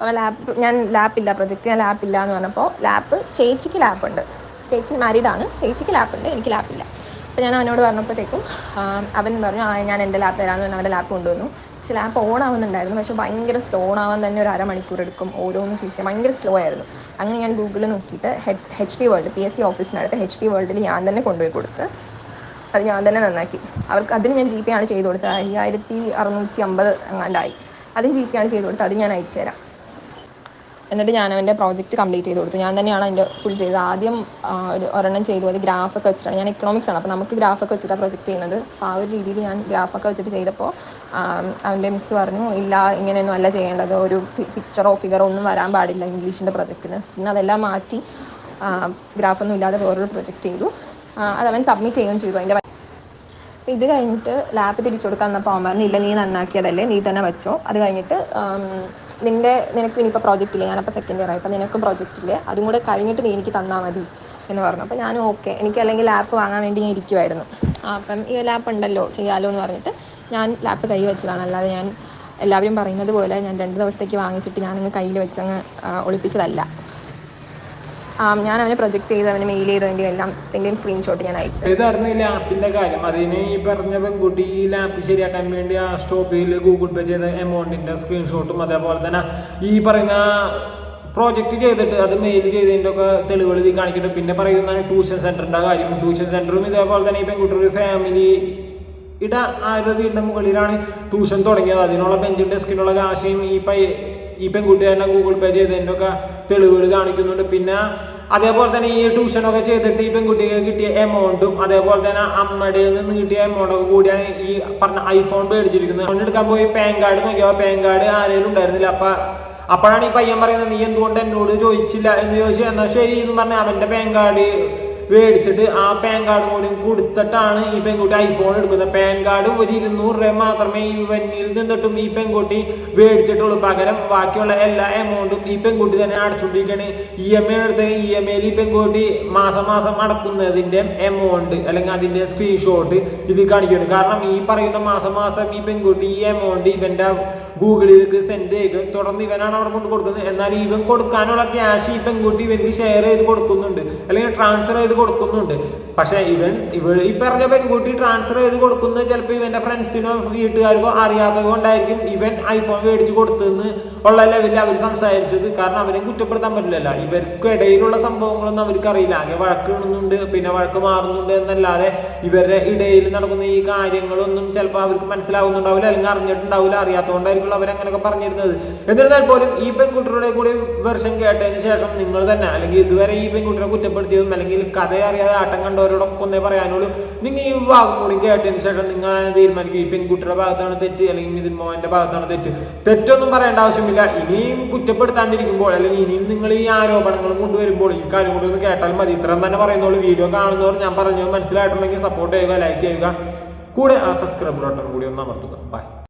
അപ്പോൾ ലാപ്പ് ഞാൻ ലാപ്പില്ല പ്രൊജക്റ്റ് ഞാൻ ലാപ്പില്ല എന്ന് പറഞ്ഞപ്പോൾ ലാപ്പ് ചേച്ചിക്ക് ലാപ്പുണ്ട് ചേച്ചി മാരീഡാണ് ചേച്ചിക്ക് ലാപ്പുണ്ട് എനിക്ക് ലാപ്പില്ല അപ്പോൾ ഞാൻ അവനോട് പറഞ്ഞപ്പോഴത്തേക്കും അവൻ പറഞ്ഞു ആ ഞാൻ എന്റെ ലാപ്പ് തരാമെന്ന് പറഞ്ഞ് അവന്റെ ലാപ്പ് കൊണ്ടുവന്നു. പക്ഷെ ലാപ്പ് ഓൺ ആവുന്നുണ്ടായിരുന്നു. പക്ഷെ ഭയങ്കര സ്ലോ ഓൺ ആവാൻ തന്നെ ഒരു അരമണിക്കൂർ എടുക്കും ഓരോന്നും ക്ലിക്ക് ഭയങ്കര സ്ലോ ആയിരുന്നു. അങ്ങനെ ഞാൻ ഗൂഗിളിൽ നോക്കിയിട്ട് H P world P S C ഓഫീസിനടുത്ത് H P വേൾഡിൽ ഞാൻ തന്നെ കൊണ്ടുപോയി കൊടുത്ത് അത് ഞാൻ തന്നെ നന്നാക്കി. അവർക്ക് അതിന് ഞാൻ ജി പേ ആണ് ചെയ്ത് കൊടുത്തത്. അയ്യായിരത്തി അറുന്നൂറ്റി അമ്പത് എങ്ങാണ്ടായി. അതും ജി പേ ആണ് ചെയ്ത് കൊടുത്തത് അത് ഞാൻ അയച്ചു തരാം. എന്നിട്ട് ഞാൻ അവന്റെ പ്രോജക്റ്റ് കംപ്ലീറ്റ് ചെയ്ത് കൊടുത്തു. ഞാൻ തന്നെയാണ് അതിന്റെ ഫുൾ ചെയ്തത്. ആദ്യം ഒരു ഒരെണ്ണം ചെയ്തു. അത് ഗ്രാഫൊക്കെ വെച്ചിട്ടാണ്. ഞാൻ എക്കണോമിക്സ് ആണ്. അപ്പോൾ നമുക്ക് ഗ്രാഫൊക്കെ വെച്ചിട്ടാണ് പ്രൊജക്റ്റ് ചെയ്യുന്നത്. അപ്പോൾ ആ ഒരു രീതിയിൽ ഞാൻ ഗ്രാഫൊക്കെ വെച്ചിട്ട് ചെയ്തപ്പോൾ അവന്റെ മിസ് പറഞ്ഞു ഇല്ല ഇങ്ങനെയൊന്നും അല്ല ചെയ്യേണ്ടത്. ഒരു പിക്ചറോ ഫിഗറോ ഒന്നും വരാൻ പാടില്ല ഇംഗ്ലീഷിന്റെ പ്രൊജക്റ്റിന് പിന്നെ അതെല്ലാം മാറ്റി ഗ്രാഫൊന്നും ഇല്ലാതെ വേറൊരു പ്രൊജക്റ്റ് ചെയ്തു. അത് അവൻ സബ്മിറ്റ് ചെയ്യുകയും ചെയ്തു അതിന്റെ അപ്പോൾ ഇത് കഴിഞ്ഞിട്ട് ലാപ്പ് തിരിച്ചു കൊടുക്കാൻ വന്നപ്പോൾ അവൻ പറഞ്ഞു ഇല്ല നീ നന്നാക്കിയതല്ലേ. നീ തന്നെ വെച്ചോ. അത് കഴിഞ്ഞിട്ട് നിന്റെ നിനക്ക് ഇനിയിപ്പോൾ പ്രോജക്റ്റ് ഇല്ല? ഞാനപ്പോൾ സെക്കൻഡ് ഇയർ ആയി. അപ്പോൾ നിനക്ക് പ്രോജക്റ്റ് ഇല്ല? അതും കൂടെ കഴിഞ്ഞിട്ട് നീ എനിക്ക് തന്നാൽ മതി എന്ന് പറഞ്ഞു. അപ്പോൾ ഞാൻ ഓക്കെ എനിക്ക് അല്ലെങ്കിൽ ലാപ്പ് വാങ്ങാൻ വേണ്ടി ഞാൻ ഇരിക്കുമായിരുന്നു അപ്പം ഈ ലാപ്പ് ഉണ്ടല്ലോ ചെയ്യാലോ എന്ന് പറഞ്ഞിട്ട് ഞാൻ ലാപ്പ് കൈ വെച്ചതാണ്. അല്ലാതെ ഞാൻ എല്ലാവരും പറയുന്നത് പോലെ ഞാൻ രണ്ട് ദിവസത്തേക്ക് വാങ്ങിച്ചിട്ട് ഞാനങ്ങ് കയ്യിൽ വെച്ചങ്ങ് ഒളിപ്പിച്ചതല്ല. ഞാൻ അവനെ പ്രൊജക്ട് ചെയ്ത് അവന് മെയിൽ ചെയ്തതിന്റെ എല്ലാം എന്റെയും സ്ക്രീൻഷോട്ട് ഞാൻ അയച്ചു. ഇതായിരുന്നു ഈ ലാപ്പിന്റെ കാര്യം. അതിന് ഈ പറഞ്ഞ പെൺകുട്ടി ഈ ലാപ്പ് ശരിയാക്കാൻ വേണ്ടി ആ സ്റ്റോപ്പിൽ ഗൂഗിൾ പേ ചെയ്ത എമൗണ്ടിന്റെ സ്ക്രീൻഷോട്ടും അതേപോലെ തന്നെ ഈ പറയുന്ന പ്രോജക്റ്റ് ചെയ്തിട്ട് അത് മെയിൽ ചെയ്തതിന്റെ ഒക്കെ തെളിവുകൾ ഇത് കാണിക്കുന്നുണ്ട്. പിന്നെ പറയുന്നതാണ് ട്യൂഷൻ സെന്ററിന്റെ കാര്യം. ട്യൂഷൻ സെന്ററും ഇതേപോലെ തന്നെ ഈ പെൺകുട്ടിയുടെ ഫാമിലി ഇട ആരുടെ വീടിന്റെ മുകളിലാണ് ട്യൂഷൻ തുടങ്ങിയത്. അതിനുള്ള ബെഞ്ചും ഡെസ്കിനുള്ള കാശയും ഈ പൈ ഈ പെൺകുട്ടി തന്നെ ഗൂഗിൾ പേ ചെയ്തതിന്റെ ഒക്കെ തെളിവുകൾ കാണിക്കുന്നുണ്ട്. പിന്നെ അതേപോലെ തന്നെ ഈ ട്യൂഷനൊക്കെ ചെയ്തിട്ട് ഈ പെൺകുട്ടിക്ക് കിട്ടിയ എമൗണ്ടും അതേപോലെ തന്നെ അമ്മയുടെ നിന്ന് കിട്ടിയ എമൗണ്ടൊക്കെ കൂടിയാണ് ഈ പറഞ്ഞ ഐഫോൺ മേടിച്ചിരിക്കുന്നത്. ഫോൺ എടുക്കാൻ പോയി പാൻ കാർഡ് നോക്കിയപ്പോൾ പാൻ കാർഡ് ആരെങ്കിലും ഉണ്ടായിരുന്നില്ല. അപ്പൊ അപ്പോഴാണ് ഈ പയ്യൻ പറയുന്നത് നീ എന്തുകൊണ്ട് എന്നോട് ചോദിച്ചില്ല? എന്ന് ചോദിച്ചു. എന്നാൽ ശരി എന്ന് പറഞ്ഞാൽ അവന്റെ പാൻ കാർഡ് മേടിച്ചിട്ട് ആ പാൻ കാർഡും കൂടി കൊടുത്തിട്ടാണ് ഈ പെൺകുട്ടി ഐഫോൺ എടുക്കുന്നത്. പാൻ കാർഡ് ഒരു ഇരുന്നൂറ് രൂപ മാത്രമേ ഈ വന്നിൽ നിന്നിട്ടും ഈ പെൺകുട്ടി മേടിച്ചിട്ടുള്ളൂ. പകരം ബാക്കിയുള്ള എല്ലാ എമൗണ്ടും ഈ പെൺകുട്ടി തന്നെ അടച്ചുകൊണ്ടിരിക്കുകയാണ്. ഇ എം ഐ എടുത്ത ഇ എം ഐയിൽ ഈ പെൺകുട്ടി മാസം മാസം അടക്കുന്നതിന്റെ എമൗണ്ട് അല്ലെങ്കിൽ അതിന്റെ സ്ക്രീൻഷോട്ട് ഇത് കാണിക്കുകയാണ്. കാരണം ഈ പറയുന്ന മാസം മാസം ഈ പെൺകുട്ടി ഈ എമൗണ്ട് ഇവന്റെ ഗൂഗിളിലേക്ക് സെൻഡ് ചെയ്യും തുടർന്ന് ഇവനാണ് അവിടെ കൊണ്ട് കൊടുക്കുന്നത്. എന്നാൽ ഇവൻ കൊടുക്കാനുള്ള ക്യാഷ് ഈ പെൺകുട്ടി ഇവർക്ക് ഷെയർ ചെയ്ത് കൊടുക്കുന്നുണ്ട്. അല്ലെങ്കിൽ ട്രാൻസ്ഫർ ചെയ്ത് കൊടുക്കുന്നുണ്ട്. പക്ഷെ ഇവൻ ഇവ ഈ പറഞ്ഞ പെൺകുട്ടി ട്രാൻസ്ഫർ ചെയ്ത് കൊടുക്കുന്നത് ചിലപ്പോൾ ഇവന്റെ ഫ്രണ്ട്സിനോ വീട്ടുകാർക്കോ അറിയാത്തത് കൊണ്ടായിരിക്കും ഇവൻ ഐഫോൺ മേടിച്ച് കൊടുത്തെന്ന് ഉള്ള ലെവലിൽ അവർ സംസാരിച്ചത്. കാരണം അവരെ കുറ്റപ്പെടുത്താൻ പറ്റില്ലല്ലോ. ഇവർക്കിടയിലുള്ള സംഭവങ്ങളൊന്നും അവർക്ക് അറിയില്ല ആകെ വഴക്ക് ഇടുന്നുണ്ട് പിന്നെ വഴക്ക് മാറുന്നുണ്ട് എന്നല്ലാതെ ഇവരുടെ ഇടയിൽ നടക്കുന്ന ഈ കാര്യങ്ങളൊന്നും ചിലപ്പോൾ അവർക്ക് മനസ്സിലാവുന്നുണ്ടാവില്ല അല്ലെങ്കിൽ അറിഞ്ഞിട്ടുണ്ടാവില്ല. അറിയാത്തതുകൊണ്ടായിരിക്കും അവരങ്ങനെയൊക്കെ പറഞ്ഞിരുന്നത്. എന്നിരുന്നാൽ പോലും ഈ പെൺകുട്ടിയുടെ കൂടി വെർഷൻ കേട്ടതിന് ശേഷം നിങ്ങൾ തന്നെ അല്ലെങ്കിൽ ഇതുവരെ ഈ പെൺകുട്ടിയെ കുറ്റപ്പെടുത്തിയതും അല്ലെങ്കിൽ കഥ അറിയാതെ ആട്ടം കണ്ടവരോടൊക്കെ ഒന്നേ പറയാനുള്ളൂ. നിങ്ങൾ ഈ ഭാഗം കൂടി കേട്ടതിന് ശേഷം നിങ്ങൾ തീരുമാനിക്കും. ഈ പെൺകുട്ടിയുടെ ഭാഗത്താണ് തെറ്റ് അല്ലെങ്കിൽ മിഥുൻ മോഹന്റെ ഭാഗത്താണ് തെറ്റ്. തെറ്റൊന്നും പറയേണ്ട ആവശ്യമില്ല. ഇനിയും കുറ്റപ്പെടുത്താണ്ടിരിക്കുമ്പോൾ അല്ലെങ്കിൽ ഇനിയും നിങ്ങൾ ഈ ആരോപണങ്ങളും കൊണ്ടുവരുമ്പോൾ ഈ കാര്യം കൂടി ഒന്ന് കേട്ടാൽ മതി. ഇത്രയും തന്നെ പറയുന്നുള്ളൂ. വീഡിയോ കാണുന്നവർ ഞാൻ പറഞ്ഞു മനസ്സിലായിട്ടുണ്ടെങ്കിൽ സപ്പോർട്ട് ചെയ്യുക ലൈക്ക് ചെയ്യുക. കൂടെ ആ സബ്സ്ക്രൈബ് ബട്ടൺ കൂടി ഒന്ന് അമർത്തുക. ബൈ